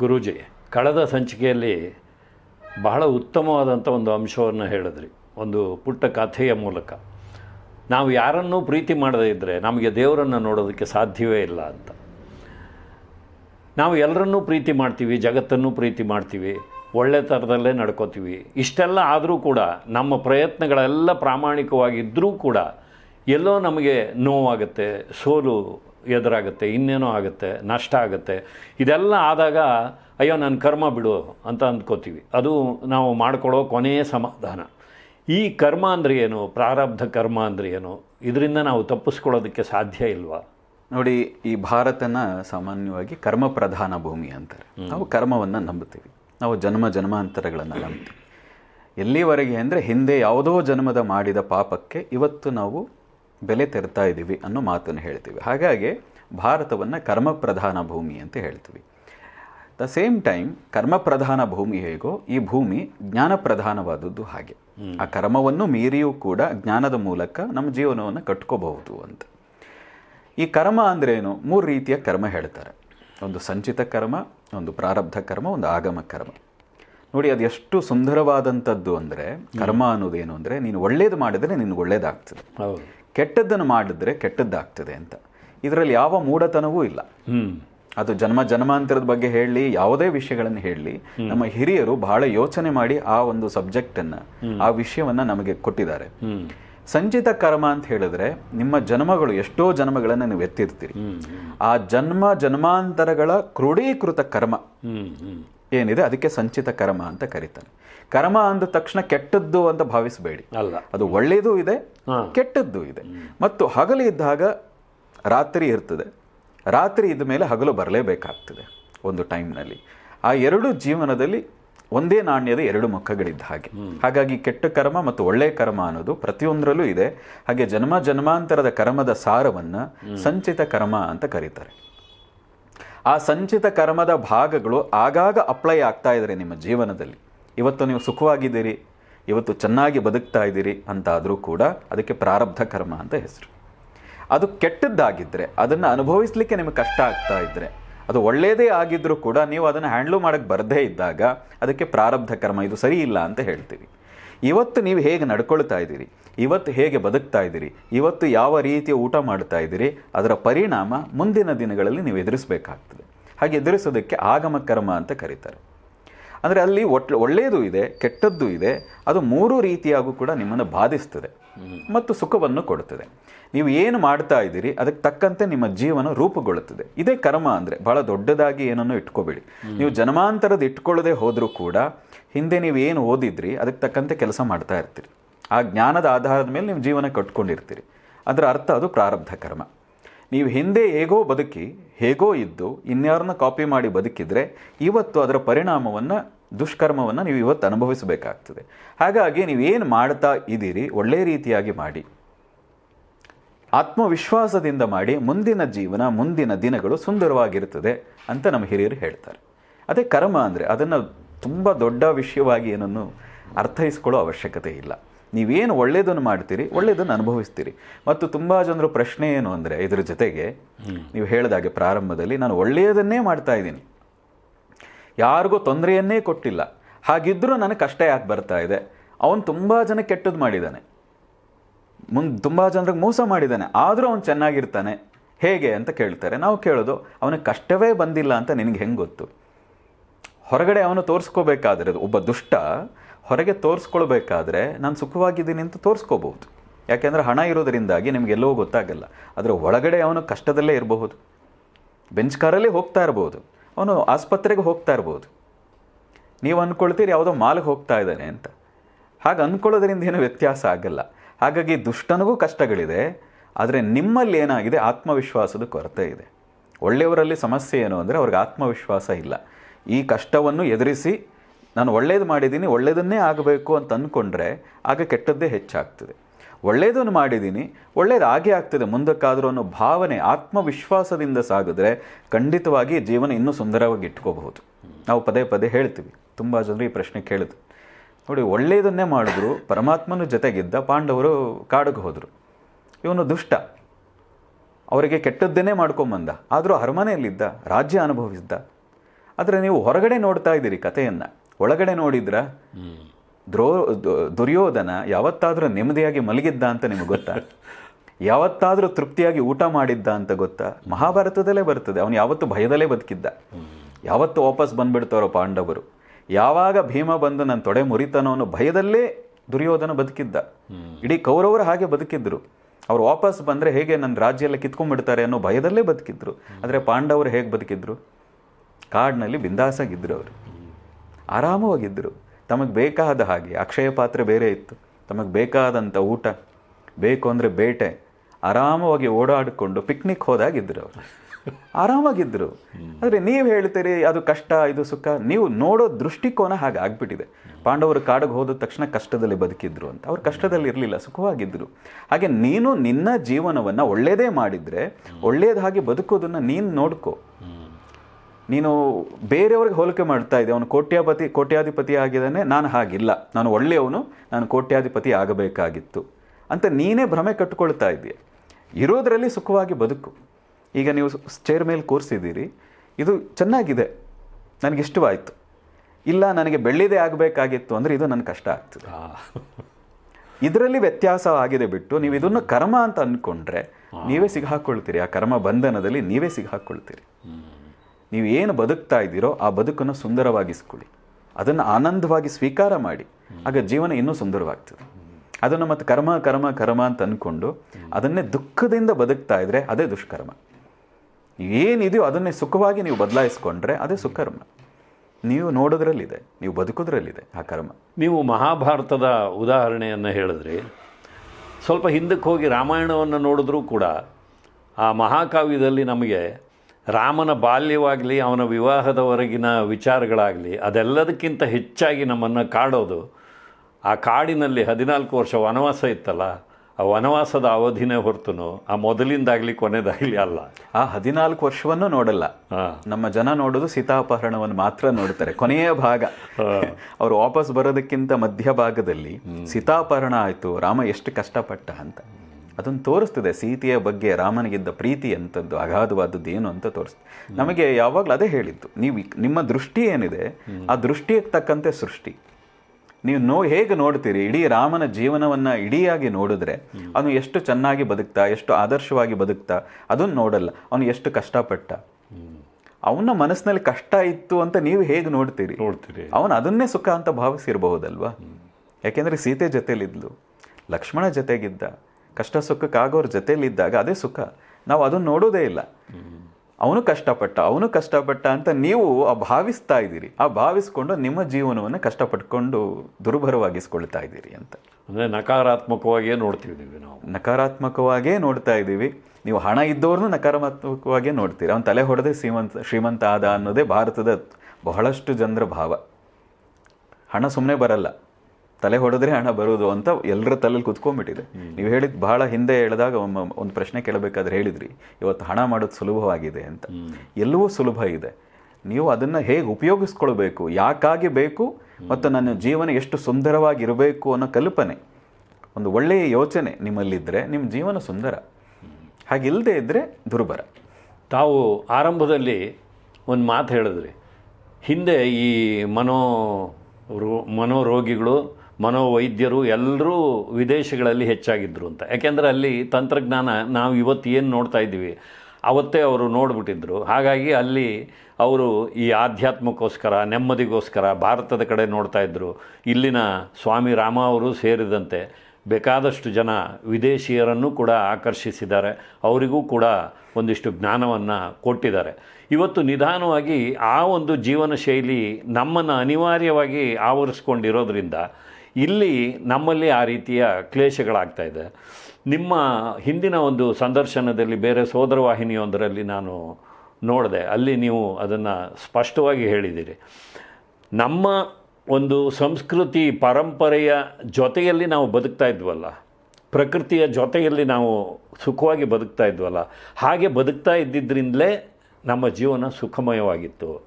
ಗುರೂಜಿ ಕಳೆದ ಸಂಚಿಕೆಯಲ್ಲಿ ಬಹಳ ಉತ್ತಮವಾದಂಥ ಒಂದು ಅಂಶವನ್ನು ಹೇಳಿದ್ರಿ, ಒಂದು ಪುಟ್ಟ ಕಥೆಯ ಮೂಲಕ. ನಾವು ಯಾರನ್ನೂ ಪ್ರೀತಿ ಮಾಡದೇ ಇದ್ದರೆ ನಮಗೆ ದೇವರನ್ನು ನೋಡೋದಕ್ಕೆ ಸಾಧ್ಯವೇ ಇಲ್ಲ ಅಂತ. ನಾವು ಎಲ್ಲರನ್ನೂ ಪ್ರೀತಿ ಮಾಡ್ತೀವಿ, ಜಗತ್ತನ್ನು ಪ್ರೀತಿ ಮಾಡ್ತೀವಿ, ಒಳ್ಳೆ ಥರದಲ್ಲೇ ನಡ್ಕೋತೀವಿ. ಇಷ್ಟೆಲ್ಲ ಆದರೂ ಕೂಡ, ನಮ್ಮ ಪ್ರಯತ್ನಗಳೆಲ್ಲ ಪ್ರಾಮಾಣಿಕವಾಗಿದ್ದರೂ ಕೂಡ ಎಲ್ಲೋ ನಮಗೆ ನೋವಾಗುತ್ತೆ, ಸೋಲು ಎದುರಾಗುತ್ತೆ ಇನ್ನೇನೋ ಆಗುತ್ತೆ ನಷ್ಟ ಆಗುತ್ತೆ. ಇದೆಲ್ಲ ಆದಾಗ ಅಯ್ಯೋ ನನ್ನ ಕರ್ಮ ಬಿಡು ಅಂತ ಅಂದ್ಕೋತೀವಿ. ಅದು ನಾವು ಮಾಡ್ಕೊಳ್ಳೋ ಕೊನೆಯ ಸಮಾಧಾನ. ಈ ಕರ್ಮ ಅಂದರೆ ಏನು? ಪ್ರಾರಬ್ಧ ಕರ್ಮ ಅಂದರೆ ಏನು? ಇದರಿಂದ ನಾವು ತಪ್ಪಿಸ್ಕೊಳ್ಳೋದಕ್ಕೆ ಸಾಧ್ಯ ಇಲ್ವಾ? ನೋಡಿ ಈ ಭಾರತನ ಸಾಮಾನ್ಯವಾಗಿ ಕರ್ಮ ಪ್ರಧಾನ ಭೂಮಿ ಅಂತಾರೆ. ನಾವು ಕರ್ಮವನ್ನು ನಂಬುತ್ತೀವಿ. ನಾವು ಜನ್ಮ ಜನ್ಮಾಂತರಗಳನ್ನು ನಂಬ್ತೀವಿ. ಎಲ್ಲಿವರೆಗೆ ಅಂದರೆ ಹಿಂದೆ ಯಾವುದೋ ಜನ್ಮದ ಮಾಡಿದ ಪಾಪಕ್ಕೆ ಇವತ್ತು ನಾವು ಬೆಲೆ ತೆರ್ತಾ ಇದ್ದೀವಿ ಅನ್ನೋ ಮಾತನ್ನು ಹೇಳ್ತೀವಿ. ಹಾಗಾಗಿ ಭಾರತವನ್ನು ಕರ್ಮ ಪ್ರಧಾನ ಭೂಮಿ ಅಂತ ಹೇಳ್ತೀವಿ. ದ ಸೇಮ್ ಟೈಮ್ ಕರ್ಮ ಪ್ರಧಾನ ಭೂಮಿ ಹೇಗೋ ಈ ಭೂಮಿ ಜ್ಞಾನ ಪ್ರಧಾನವಾದದ್ದು ಹಾಗೆ ಆ ಕರ್ಮವನ್ನು ಮೀರಿಯೂ ಕೂಡ ಜ್ಞಾನದ ಮೂಲಕ ನಮ್ಮ ಜೀವನವನ್ನು ಕಟ್ಕೋಬಹುದು ಅಂತ. ಈ ಕರ್ಮ ಅಂದ್ರೇನು? ಏನು ಮೂರು ರೀತಿಯ ಕರ್ಮ ಹೇಳ್ತಾರೆ. ಒಂದು ಸಂಚಿತ ಕರ್ಮ ಒಂದು ಪ್ರಾರಬ್ಧ ಕರ್ಮ ಒಂದು ಆಗಮ ಕರ್ಮ. ನೋಡಿ ಅದು ಎಷ್ಟು ಸುಂದರವಾದಂಥದ್ದು ಅಂದರೆ ಕರ್ಮ ಅನ್ನೋದೇನು ಅಂದರೆ ನೀನು ಒಳ್ಳೇದು ಮಾಡಿದರೆ ನಿನಗೆ ಒಳ್ಳೇದಾಗ್ತದೆ. ಹೌದು. ಕೆಟ್ಟದ್ದನ್ನು ಮಾಡಿದ್ರೆ ಕೆಟ್ಟದ್ದಾಗ್ತದೆ ಅಂತ. ಇದರಲ್ಲಿ ಯಾವ ಮೂಢತನವೂ ಇಲ್ಲ. ಅದು ಜನ್ಮ ಜನ್ಮಾಂತರದ ಬಗ್ಗೆ ಹೇಳಿ ಯಾವುದೇ ವಿಷಯಗಳನ್ನು ಹೇಳಿ ನಮ್ಮ ಹಿರಿಯರು ಬಹಳ ಯೋಚನೆ ಮಾಡಿ ಆ ಒಂದು ಸಬ್ಜೆಕ್ಟ್ ಅನ್ನ ಆ ವಿಷಯವನ್ನ ನಮಗೆ ಕೊಟ್ಟಿದ್ದಾರೆ. ಸಂಚಿತ ಕರ್ಮ ಅಂತ ಹೇಳಿದ್ರೆ ನಿಮ್ಮ ಜನ್ಮಗಳು ಎಷ್ಟೋ ಜನ್ಮಗಳನ್ನು ನೀವು ಎತ್ತಿರ್ತೀರಿ. ಆ ಜನ್ಮ ಜನ್ಮಾಂತರಗಳ ಕ್ರೋಢೀಕೃತ ಕರ್ಮ ಏನಿದೆ? ಅದಕ್ಕೆ ಸಂಚಿತ ಕರ್ಮ ಅಂತ ಕರೀತಾರೆ. ಕರ್ಮ ಅಂದ ತಕ್ಷಣ ಕೆಟ್ಟದ್ದು ಅಂತ ಭಾವಿಸಬೇಡಿ. ಅಲ್ಲ. ಅದು ಒಳ್ಳೆಯದು ಇದೆ ಕೆಟ್ಟದ್ದು ಇದೆ. ಮತ್ತು ಹಗಲು ಇದ್ದಾಗ ರಾತ್ರಿ ಇರ್ತದೆ. ರಾತ್ರಿ ಇದ್ದ ಮೇಲೆ ಹಗಲು ಬರಲೇಬೇಕಾಗ್ತದೆ ಒಂದು ಟೈಮ್ನಲ್ಲಿ. ಆ ಎರಡು ಜೀವನದಲ್ಲಿ ಒಂದೇ ನಾಣ್ಯದ ಎರಡು ಮುಖಗಳಿದ್ದ ಹಾಗೆ. ಹಾಗಾಗಿ ಕೆಟ್ಟ ಕರ್ಮ ಮತ್ತು ಒಳ್ಳೆಯ ಕರ್ಮ ಅನ್ನೋದು ಪ್ರತಿಯೊಂದರಲ್ಲೂ ಇದೆ. ಹಾಗೆ ಜನ್ಮ ಜನ್ಮಾಂತರದ ಕರ್ಮದ ಸಾರವನ್ನು ಸಂಚಿತ ಕರ್ಮ ಅಂತ ಕರೀತಾರೆ. ಆ ಸಂಚಿತ ಕರ್ಮದ ಭಾಗಗಳು ಆಗಾಗ ಅಪ್ಲೈ ಆಗ್ತಾ ಇದ್ದಾರೆ ನಿಮ್ಮ ಜೀವನದಲ್ಲಿ. ಇವತ್ತು ನೀವು ಸುಖವಾಗಿದ್ದೀರಿ, ಇವತ್ತು ಚೆನ್ನಾಗಿ ಬದುಕ್ತಾ ಇದ್ದೀರಿ ಅಂತಾದರೂ ಕೂಡ ಅದಕ್ಕೆ ಪ್ರಾರಬ್ಧ ಕರ್ಮ ಅಂತ ಹೆಸರು. ಅದು ಕೆಟ್ಟದ್ದಾಗಿದ್ದರೆ ಅದನ್ನು ಅನುಭವಿಸಲಿಕ್ಕೆ ನಿಮಗೆ ಕಷ್ಟ ಆಗ್ತಾ ಇದ್ದರೆ ಅದು ಒಳ್ಳೆಯದೇ ಆಗಿದ್ದರೂ ಕೂಡ ನೀವು ಅದನ್ನು ಹ್ಯಾಂಡ್ಲು ಮಾಡೋಕ್ಕೆ ಬರದೇ ಇದ್ದಾಗ ಅದಕ್ಕೆ ಪ್ರಾರಬ್ಧ ಕರ್ಮ, ಇದು ಸರಿ ಇಲ್ಲ ಅಂತ ಹೇಳ್ತೀವಿ. ಇವತ್ತು ನೀವು ಹೇಗೆ ನಡ್ಕೊಳ್ತಾ ಇದ್ದೀರಿ, ಇವತ್ತು ಹೇಗೆ ಬದುಕ್ತಾ ಇದ್ದೀರಿ, ಇವತ್ತು ಯಾವ ರೀತಿಯ ಊಟ ಮಾಡ್ತಾ ಇದ್ದೀರಿ, ಅದರ ಪರಿಣಾಮ ಮುಂದಿನ ದಿನಗಳಲ್ಲಿ ನೀವು ಎದುರಿಸಬೇಕಾಗ್ತದೆ. ಹಾಗೆ ಎದುರಿಸೋದಕ್ಕೆ ಆಗಮ ಕರ್ಮ ಅಂತ ಕರೀತಾರೆ. ಅಂದರೆ ಅಲ್ಲಿ ಒಟ್ ಒಳ್ಳೆಯದು ಇದೆ, ಕೆಟ್ಟದ್ದು ಇದೆ, ಅದು ಮೂರು ರೀತಿಯಾಗೂ ಕೂಡ ನಿಮ್ಮನ್ನು ಬಾಧಿಸ್ತದೆ ಮತ್ತು ಸುಖವನ್ನು ಕೊಡುತ್ತದೆ. ನೀವು ಏನು ಮಾಡ್ತಾ ಇದ್ದೀರಿ, ಅದಕ್ಕೆ ತಕ್ಕಂತೆ ನಿಮ್ಮ ಜೀವನ ರೂಪುಗೊಳ್ಳುತ್ತದೆ. ಇದೇ ಕರ್ಮ ಅಂದರೆ ಬಹಳ ದೊಡ್ಡದಾಗಿ ಏನನ್ನು ಇಟ್ಕೋಬೇಡಿ. ನೀವು ಜನ್ಮಾಂತರದ ಇಟ್ಕೊಳ್ಳದೆ ಹೋದರೂ ಕೂಡ ಹಿಂದೆ ನೀವು ಏನು ಓದಿದ್ರಿ, ಅದಕ್ಕೆ ತಕ್ಕಂತೆ ಕೆಲಸ ಮಾಡ್ತಾ ಇರ್ತೀರಿ. ಆ ಜ್ಞಾನದ ಆಧಾರದ ಮೇಲೆ ನೀವು ಜೀವನ ಕಟ್ಕೊಂಡಿರ್ತೀರಿ. ಅದರ ಅರ್ಥ ಅದು ಪ್ರಾರಬ್ಧ ಕರ್ಮ. ನೀವು ಹಿಂದೆ ಹೇಗೋ ಬದುಕಿ, ಹೇಗೋ ಇದ್ದು, ಇನ್ಯಾರನ್ನ ಕಾಪಿ ಮಾಡಿ ಬದುಕಿದ್ರೆ ಇವತ್ತು ಅದರ ಪರಿಣಾಮವನ್ನು, ದುಷ್ಕರ್ಮವನ್ನು ನೀವು ಇವತ್ತು ಅನುಭವಿಸಬೇಕಾಗ್ತದೆ. ಹಾಗಾಗಿ ನೀವು ಏನು ಮಾಡ್ತಾ ಇದ್ದೀರಿ ಒಳ್ಳೆಯ ರೀತಿಯಾಗಿ ಮಾಡಿ. ಆತ್ಮವಿಶ್ವಾಸದಿಂದ ಮಾಡಿ, ಮುಂದಿನ ಜೀವನ, ಮುಂದಿನ ದಿನಗಳು ಸುಂದರವಾಗಿರುತ್ತದೆ ಅಂತ ನಮ್ಮ ಹಿರಿಯರು ಹೇಳ್ತಾರೆ. ಅದೇ ಕರ್ಮ ಅಂದರೆ ಅದನ್ನು ತುಂಬ ದೊಡ್ಡ ವಿಷಯವಾಗಿ ಏನನ್ನು ಅರ್ಥೈಸ್ಕೊಳ್ಳೋ ಅವಶ್ಯಕತೆ ಇಲ್ಲ. ನೀವೇನು ಒಳ್ಳೆಯದನ್ನು ಮಾಡ್ತೀರಿ ಒಳ್ಳೆಯದನ್ನು ಅನುಭವಿಸ್ತೀರಿ. ಮತ್ತು ತುಂಬ ಜನರು ಪ್ರಶ್ನೆ ಏನು ಅಂದರೆ ಇದ್ರ ಜೊತೆಗೆ ನೀವು ಹೇಳಿದಾಗೆ ಪ್ರಾರಂಭದಲ್ಲಿ ನಾನು ಒಳ್ಳೆಯದನ್ನೇ ಮಾಡ್ತಾ ಇದ್ದೀನಿ. ಯಾರಿಗೂ ತೊಂದರೆಯನ್ನೇ ಕೊಟ್ಟಿಲ್ಲ. ಹಾಗಿದ್ದರೂ ನನಗೆ ಕಷ್ಟ ಯಾಕೆ ಬರ್ತಾ ಇದೆ? ಅವನು ತುಂಬ ಜನ ಕೆಟ್ಟದ್ದು ಮಾಡಿದ್ದಾನೆ. ಮುಂದೆ ತುಂಬ ಜನರಿಗೆ ಮೋಸ ಮಾಡಿದ್ದಾನೆ. ಆದರೂ ಅವನು ಚೆನ್ನಾಗಿರ್ತಾನೆ. ಹೇಗೆ ಅಂತ ಕೇಳ್ತಾರೆ. ನಾವು ಕೇಳೋದು ಅವನಿಗೆ ಕಷ್ಟವೇ ಬಂದಿಲ್ಲ ಅಂತ ನಿನಗೆ ಹೆಂಗೆ ಗೊತ್ತು? ಹೊರಗಡೆ ಅವನು ತೋರಿಸ್ಕೋಬೇಕಾದ್ರೆ ಒಬ್ಬ ದುಷ್ಟ ಹೊರಗೆ ತೋರಿಸ್ಕೊಳ್ಬೇಕಾದ್ರೆ ನಾನು ಸುಖವಾಗಿದ್ದೀನಿ ಅಂತ ತೋರಿಸ್ಕೋಬಹುದು. ಯಾಕೆಂದರೆ ಹಣ ಇರೋದರಿಂದಾಗಿ ನಿಮಗೆಲ್ಲವೂ ಗೊತ್ತಾಗಲ್ಲ. ಅದರ ಒಳಗಡೆ ಅವನು ಕಷ್ಟದಲ್ಲೇ ಇರಬಹುದು. ಬೆಂಚ್ ಕಾರಲ್ಲಿ ಹೋಗ್ತಾ ಇರ್ಬೋದು. ಅವನು ಆಸ್ಪತ್ರೆಗೆ ಹೋಗ್ತಾ ಇರ್ಬೋದು. ನೀವು ಅಂದ್ಕೊಳ್ತೀರಿ ಯಾವುದೋ ಮಾಲ್ಗೆ ಹೋಗ್ತಾ ಇದ್ದಾನೆ ಅಂತ. ಹಾಗೆ ಅಂದ್ಕೊಳ್ಳೋದ್ರಿಂದ ಏನೂ ವ್ಯತ್ಯಾಸ ಆಗಲ್ಲ. ಹಾಗಾಗಿ ದುಷ್ಟನಿಗೂ ಕಷ್ಟಗಳಿದೆ, ಆದರೆ ನಿಮ್ಮಲ್ಲಿ ಏನಾಗಿದೆ? ಆತ್ಮವಿಶ್ವಾಸದ ಕೊರತೆ ಇದೆ. ಒಳ್ಳೆಯವರಲ್ಲಿ ಸಮಸ್ಯೆ ಏನು ಅಂದರೆ ಅವ್ರಿಗೆ ಆತ್ಮವಿಶ್ವಾಸ ಇಲ್ಲ. ಈ ಕಷ್ಟವನ್ನು ಎದುರಿಸಿ ನಾನು ಒಳ್ಳೇದು ಮಾಡಿದ್ದೀನಿ ಒಳ್ಳೆಯದನ್ನೇ ಆಗಬೇಕು ಅಂತ ಅಂದ್ಕೊಂಡ್ರೆ ಆಗ ಕೆಟ್ಟದ್ದೇ ಹೆಚ್ಚಾಗ್ತದೆ. ಒಳ್ಳೆಯದನ್ನು ಮಾಡಿದ್ದೀನಿ ಒಳ್ಳೇದು ಆಗೇ ಆಗ್ತದೆ ಮುಂದಕ್ಕಾದರೂ ಅನ್ನೋ ಭಾವನೆ, ಆತ್ಮವಿಶ್ವಾಸದಿಂದ ಸಾಗಿದ್ರೆ ಖಂಡಿತವಾಗಿ ಜೀವನ ಇನ್ನೂ ಸುಂದರವಾಗಿ ಇಟ್ಕೋಬಹುದು. ನಾವು ಪದೇ ಪದೇ ಹೇಳ್ತೀವಿ, ತುಂಬ ಜನರು ಈ ಪ್ರಶ್ನೆ ಕೇಳಿದ್ರು. ನೋಡಿ ಒಳ್ಳೆಯದನ್ನೇ ಮಾಡಿದ್ರು, ಪರಮಾತ್ಮನ ಜೊತೆಗಿದ್ದ ಪಾಂಡವರು ಕಾಡಿಗೆ ಹೋದರು. ಇವನು ದುಷ್ಟ. ಅವರಿಗೆ ಕೆಟ್ಟದ್ದನ್ನೇ ಮಾಡ್ಕೊಂಬಂದ. ಆದರೂ ಅರಮನೆಯಲ್ಲಿದ್ದ, ರಾಜ್ಯ ಅನುಭವಿಸಿದ್ದ. ಆದರೆ ನೀವು ಹೊರಗಡೆ ನೋಡ್ತಾ ಇದ್ದೀರಿ ಕಥೆಯನ್ನು. ಒಳಗಡೆ ನೋಡಿದ್ರ ದ್ರೋ ದುರ್ಯೋಧನ ಯಾವತ್ತಾದರೂ ನೆಮ್ಮದಿಯಾಗಿ ಮಲಗಿದ್ದ ಅಂತ ನಿಮಗೆ ಗೊತ್ತಾ? ಯಾವತ್ತಾದರೂ ತೃಪ್ತಿಯಾಗಿ ಊಟ ಮಾಡಿದ್ದ ಅಂತ ಗೊತ್ತಾ? ಮಹಾಭಾರತದಲ್ಲೇ ಬರ್ತದೆ. ಅವನು ಯಾವತ್ತು ಭಯದಲ್ಲೇ ಬದುಕಿದ್ದ. ಯಾವತ್ತು ವಾಪಸ್ ಬಂದ್ಬಿಡ್ತಾರೋ ಪಾಂಡವರು. ಯಾವಾಗ ಭೀಮ ಬಂದು ನನ್ನ ತೊಡೆ ಮುರಿತಾನೋ ಅನ್ನೋ ಭಯದಲ್ಲೇ ದುರ್ಯೋಧನ ಬದುಕಿದ್ದ. ಇಡೀ ಕೌರವರು ಹಾಗೆ ಬದುಕಿದ್ರು. ಅವ್ರು ವಾಪಸ್ ಬಂದ್ರೆ ಹೇಗೆ ನನ್ನ ರಾಜ್ಯ ಎಲ್ಲ ಕಿತ್ಕೊಂಡ್ಬಿಡ್ತಾರೆ ಅನ್ನೋ ಭಯದಲ್ಲೇ ಬದುಕಿದ್ರು. ಆದರೆ ಪಾಂಡವರು ಹೇಗೆ ಬದುಕಿದ್ರು? ಕಾಡಿನಲ್ಲಿ ಬಿಂದಾಸಾಗಿದ್ದರು ಅವರು. ಆರಾಮವಾಗಿದ್ದರು. ತಮಗೆ ಬೇಕಾದ ಹಾಗೆ, ಅಕ್ಷಯ ಪಾತ್ರೆ ಬೇರೆ ಇತ್ತು. ತಮಗೆ ಬೇಕಾದಂಥ ಊಟ, ಬೇಕು ಅಂದರೆ ಬೇಟೆ, ಆರಾಮವಾಗಿ ಓಡಾಡಿಕೊಂಡು ಪಿಕ್ನಿಕ್ ಹೋದಾಗಿದ್ದರು ಅವರು. ಆರಾಮಾಗಿದ್ದರು. ಆದರೆ ನೀವು ಹೇಳ್ತೀರಿ, ಅದು ಕಷ್ಟ, ಇದು ಸುಖ, ನೀವು ನೋಡೋ ದೃಷ್ಟಿಕೋನ ಹಾಗೆ ಆಗಿಬಿಟ್ಟಿದೆ. ಪಾಂಡವರು ಕಾಡಿಗೆ ಹೋದ ತಕ್ಷಣ ಕಷ್ಟದಲ್ಲಿ ಬದುಕಿದ್ರು ಅಂತ. ಅವ್ರು ಕಷ್ಟದಲ್ಲಿ ಇರಲಿಲ್ಲ, ಸುಖವಾಗಿದ್ದರು. ಹಾಗೆ ನೀನು ನಿನ್ನ ಜೀವನವನ್ನು ಒಳ್ಳೆಯದೇ ಮಾಡಿದರೆ ಒಳ್ಳೆಯದಾಗಿ ಬದುಕೋದನ್ನು ನೀನು ನೋಡ್ಕೋ. ನೀನು ಬೇರೆಯವ್ರಿಗೆ ಹೋಲಿಕೆ ಮಾಡ್ತಾ ಇದ್ದೆ. ಅವನು ಕೋಟ್ಯಾಪತಿ ಕೋಟ್ಯಾಧಿಪತಿ ಆಗಿದ್ದಾನೆ. ನಾನು ಹಾಗಿಲ್ಲ. ನಾನು ಒಳ್ಳೆಯವನು. ನಾನು ಕೋಟ್ಯಾಧಿಪತಿ ಆಗಬೇಕಾಗಿತ್ತು. ಅಂತ ನೀನೇ ಭ್ರಮೆ ಕಟ್ಕೊಳ್ತಾ ಇದ್ದೀಯ. ಇರೋದರಲ್ಲಿ ಸುಖವಾಗಿ ಬದುಕು. ಈಗ ನೀವು ಚೇರ್ ಮೇಲೆ ಕೂರಿಸಿದ್ದೀರಿ. ಇದು ಚೆನ್ನಾಗಿದೆ. ನನಗೆ ಇಷ್ಟವಾಯಿತು. ಇಲ್ಲ ನನಗೆ ಬೆಳ್ಳಿದೆ ಆಗಬೇಕಾಗಿತ್ತು ಅಂದರೆ ಇದು ನನ್ನ ಕಷ್ಟ ಆಗ್ತದೆ. ಇದರಲ್ಲಿ ವ್ಯತ್ಯಾಸ ಆಗಿದೆ ಬಿಟ್ಟು ನೀವು ಇದನ್ನು ಕರ್ಮ ಅಂತ ಅಂದ್ಕೊಂಡ್ರೆ ನೀವೇ ಸಿಗಾಕೊಳ್ತೀರಿ ಆ ಕರ್ಮ ಬಂಧನದಲ್ಲಿ ನೀವೇ ಸಿಗಾಕೊಳ್ತೀರಿ ನೀವು ಏನು ಬದುಕ್ತಾ ಇದ್ದೀರೋ ಆ ಬದುಕನ್ನು ಸುಂದರವಾಗಿಸ್ಕೊಳ್ಳಿ. ಅದನ್ನು ಆನಂದವಾಗಿ ಸ್ವೀಕಾರ ಮಾಡಿ. ಆಗ ಜೀವನ ಇನ್ನೂ ಸುಂದರವಾಗ್ತದೆ. ಅದನ್ನು ಮತ್ತು ಕರ್ಮ ಕರ್ಮ ಕರ್ಮ ಅಂತ ಅಂದ್ಕೊಂಡು ಅದನ್ನೇ ದುಃಖದಿಂದ ಬದುಕ್ತಾ ಇದ್ರೆ ಅದೇ ದುಷ್ಕರ್ಮ. ಏನಿದೆಯೋ ಅದನ್ನೇ ಸುಖವಾಗಿ ನೀವು ಬದಲಾಯಿಸ್ಕೊಂಡ್ರೆ ಅದೇ ಸುಕರ್ಮ. ನೀವು ನೋಡೋದ್ರಲ್ಲಿದೆ, ನೀವು ಬದುಕೋದ್ರಲ್ಲಿದೆ ಆ ಕರ್ಮ. ನೀವು ಮಹಾಭಾರತದ ಉದಾಹರಣೆಯನ್ನು ಹೇಳಿದ್ರಿ. ಸ್ವಲ್ಪ ಹಿಂದಕ್ಕೆ ಹೋಗಿ ರಾಮಾಯಣವನ್ನು ನೋಡಿದ್ರೂ ಕೂಡ ಆ ಮಹಾಕಾವ್ಯದಲ್ಲಿ ನಮಗೆ ರಾಮನ ಬಾಲ್ಯವಾಗಲಿ ಅವನ ವಿವಾಹದವರೆಗಿನ ವಿಚಾರಗಳಾಗಲಿ ಅದೆಲ್ಲದಕ್ಕಿಂತ ಹೆಚ್ಚಾಗಿ ನಮ್ಮನ್ನು ಕಾಡೋದು. ಆ ಕಾಡಿನಲ್ಲಿ ಹದಿನಾಲ್ಕು ವರ್ಷ ವನವಾಸ ಇತ್ತಲ್ಲ ಆ ವನವಾಸದ ಅವಧಿನೇ ಹೊರತುನು ಆ ಮೊದಲಿಂದಾಗಲಿ ಕೊನೆದಾಗಲಿ ಅಲ್ಲ. ಆ ಹದಿನಾಲ್ಕು ವರ್ಷವನ್ನು ನೋಡಲ್ಲ. ನಮ್ಮ ಜನ ನೋಡೋದು ಸೀತಾಪಹರಣವನ್ನು ಮಾತ್ರ ನೋಡ್ತಾರೆ. ಕೊನೆಯ ಭಾಗ. ಅವರು ವಾಪಸ್ ಬರೋದಕ್ಕಿಂತ ಮಧ್ಯಭಾಗದಲ್ಲಿ ಸೀತಾಪಹರಣ ಆಯಿತು ರಾಮ ಎಷ್ಟು ಕಷ್ಟಪಟ್ಟ ಅಂತ. ಅದನ್ನು ತೋರಿಸ್ತದೆ. ಸೀತೆಯ ಬಗ್ಗೆ ರಾಮನಿಗಿದ್ದ ಪ್ರೀತಿ ಅಂತದ್ದು ಅಗಾಧವಾದದ್ದು ಏನು ಅಂತ ತೋರಿಸ್ತದೆ. ನಮಗೆ ಯಾವಾಗಲೂ ಅದೇ ಹೇಳಿದ್ದು. ನೀವು ನಿಮ್ಮ ದೃಷ್ಟಿ ಏನಿದೆ ಆ ದೃಷ್ಟಿಗೆ ತಕ್ಕಂತೆ ಸೃಷ್ಟಿ. ನೀವು ನೋ ಹೇಗೆ ನೋಡ್ತೀರಿ? ಇಡೀ ರಾಮನ ಜೀವನವನ್ನ ಇಡೀಯಾಗಿ ನೋಡಿದ್ರೆ ಅವನು ಎಷ್ಟು ಚೆನ್ನಾಗಿ ಬದುಕ್ತಾ ಎಷ್ಟು ಆದರ್ಶವಾಗಿ ಬದುಕ್ತಾ ಅದನ್ನು ನೋಡಲ್ಲ. ಅವನು ಎಷ್ಟು ಕಷ್ಟಪಟ್ಟ. ಅವನ ಮನಸ್ಸಿನಲ್ಲಿ ಕಷ್ಟ ಇತ್ತು ಅಂತ ನೀವು ಹೇಗೆ ನೋಡ್ತೀರಿ? ನೋಡ್ತೀರಿ. ಅವನು ಅದನ್ನೇ ಸುಖ ಅಂತ ಭಾವಿಸಿರಬಹುದಲ್ವಾ? ಯಾಕೆಂದರೆ ಸೀತೆ ಜೊತೆಲಿದ್ಲು. ಲಕ್ಷ್ಮಣ ಜೊತೆಗಿದ್ದ. ಕಷ್ಟ ಸುಖಕ್ಕಾಗೋರ ಜೊತೆಯಲ್ಲಿ ಇದ್ದಾಗ ಅದೇ ಸುಖ. ನಾವು ಅದನ್ನು ನೋಡೋದೇ ಇಲ್ಲ. ಅವನು ಕಷ್ಟಪಟ್ಟ ಅವನು ಕಷ್ಟಪಟ್ಟ ಅಂತ ನೀವು ಆ ಭಾವಿಸ್ತಾ ಇದ್ದೀರಿ. ಆ ಭಾವಿಸ್ಕೊಂಡು ನಿಮ್ಮ ಜೀವನವನ್ನು ಕಷ್ಟಪಟ್ಕೊಂಡು ದುರ್ಬರವಾಗಿಸ್ಕೊಳ್ತಾ ಇದ್ದೀರಿ ಅಂತ. ಅಂದರೆ ನಕಾರಾತ್ಮಕವಾಗಿಯೇ ನೋಡ್ತಿದ್ದೀವಿ ನಾವು ನಕಾರಾತ್ಮಕವಾಗಿಯೇ ನೋಡ್ತಾ ಇದ್ದೀವಿ. ನೀವು ಹಣ ಇದ್ದವ್ರನ್ನೂ ನಕಾರಾತ್ಮಕವಾಗೇ ನೋಡ್ತೀರಿ. ಅವನು ತಲೆ ಹೊಡೆದೇ ಶ್ರೀಮಂತ ಶ್ರೀಮಂತ ಆದ ಅನ್ನೋದೇ ಭಾರತದ ಬಹಳಷ್ಟು ಜನರ ಭಾವ. ಹಣ ಸುಮ್ಮನೆ ಬರಲ್ಲ. ತಲೆ ಹೊಡೆದ್ರೆ ಹಣ ಬರೋದು ಅಂತ ಎಲ್ಲರ ತಲೆಯಲ್ಲಿ ಕುತ್ಕೊಂಡ್ಬಿಟ್ಟಿದೆ. ನೀವು ಹೇಳಿದ ಬಹಳ ಹಿಂದೆ ಹೇಳಿದಾಗ ಒಮ್ಮ- ಒಂದು ಪ್ರಶ್ನೆ ಕೇಳಬೇಕಾದ್ರೆ ಹೇಳಿದ್ರಿ ಇವತ್ತು ಹಣ ಮಾಡೋದು ಸುಲಭವಾಗಿದೆ ಅಂತ. ಎಲ್ಲವೂ ಸುಲಭ ಇದೆ. ನೀವು ಅದನ್ನು ಹೇಗೆ ಉಪಯೋಗಿಸ್ಕೊಳ್ಬೇಕು ಯಾಕಾಗಿ ಬೇಕು ಮತ್ತು ನನ್ನ ಜೀವನ ಎಷ್ಟು ಸುಂದರವಾಗಿರಬೇಕು ಅನ್ನೋ ಕಲ್ಪನೆ ಒಂದು ಒಳ್ಳೆಯ ಯೋಚನೆ ನಿಮ್ಮಲ್ಲಿದ್ದರೆ ನಿಮ್ಮ ಜೀವನ ಸುಂದರ. ಹಾಗಿಲ್ಲದೆ ಇದ್ದರೆ ದುರ್ಬರ. ತಾವು ಆರಂಭದಲ್ಲಿ ಒಂದು ಮಾತು ಹೇಳಿದ್ರಿ. ಹಿಂದೆ ಈ ಮನೋ ರೋ ಮನೋರೋಗಿಗಳು ಮನೋವೈದ್ಯರು ಎಲ್ಲರೂ ವಿದೇಶಗಳಲ್ಲಿ ಹೆಚ್ಚಾಗಿದ್ದರು ಅಂತ. ಯಾಕೆಂದರೆ ಅಲ್ಲಿ ತಂತ್ರಜ್ಞಾನ ನಾವು ಇವತ್ತು ಏನು ನೋಡ್ತಾ ಇದ್ದೀವಿ, ಅವತ್ತೇ ಅವರು ನೋಡ್ಬಿಟ್ಟಿದ್ರು. ಹಾಗಾಗಿ ಅಲ್ಲಿ ಅವರು ಈ ಆಧ್ಯಾತ್ಮಕ್ಕೋಸ್ಕರ, ನೆಮ್ಮದಿಗೋಸ್ಕರ ಭಾರತದ ಕಡೆ ನೋಡ್ತಾ ಇದ್ದರು ಇಲ್ಲಿನ ಸ್ವಾಮಿ ರಾಮ ಅವರು ಸೇರಿದಂತೆ ಬೇಕಾದಷ್ಟು ಜನ ವಿದೇಶಿಯರನ್ನು ಕೂಡ ಆಕರ್ಷಿಸಿದ್ದಾರೆ. ಅವರಿಗೂ ಕೂಡ ಒಂದಿಷ್ಟು ಜ್ಞಾನವನ್ನು ಕೊಟ್ಟಿದ್ದಾರೆ. ಇವತ್ತು ನಿಧಾನವಾಗಿ ಆ ಒಂದು ಜೀವನ ಶೈಲಿ ನಮ್ಮನ್ನು ಅನಿವಾರ್ಯವಾಗಿ ಆವರಿಸ್ಕೊಂಡಿರೋದ್ರಿಂದ ಇಲ್ಲಿ ನಮ್ಮಲ್ಲಿ ಆ ರೀತಿಯ ಕ್ಲೇಶಗಳಾಗ್ತಾ ಇದೆ. ನಿಮ್ಮ ಹಿಂದಿನ ಒಂದು ಸಂದರ್ಶನದಲ್ಲಿ ಬೇರೆ ಸೋದರ ವಾಹಿನಿಯೊಂದರಲ್ಲಿ ನಾನು ನೋಡಿದೆ. ಅಲ್ಲಿ ನೀವು ಅದನ್ನು ಸ್ಪಷ್ಟವಾಗಿ ಹೇಳಿದ್ದೀರಿ. ನಮ್ಮ ಒಂದು ಸಂಸ್ಕೃತಿ ಪರಂಪರೆಯ ಜೊತೆಯಲ್ಲಿ ನಾವು ಬದುಕ್ತಾ ಇದ್ವಲ್ಲ. ಪ್ರಕೃತಿಯ ಜೊತೆಯಲ್ಲಿ ನಾವು ಸುಖವಾಗಿ ಬದುಕ್ತಾ ಇದ್ವಲ್ಲ. ಹಾಗೆ ಬದುಕ್ತಾ ಇದ್ದಿದ್ದರಿಂದಲೇ ನಮ್ಮ ಜೀವನ ಸುಖಮಯವಾಗಿತ್ತು.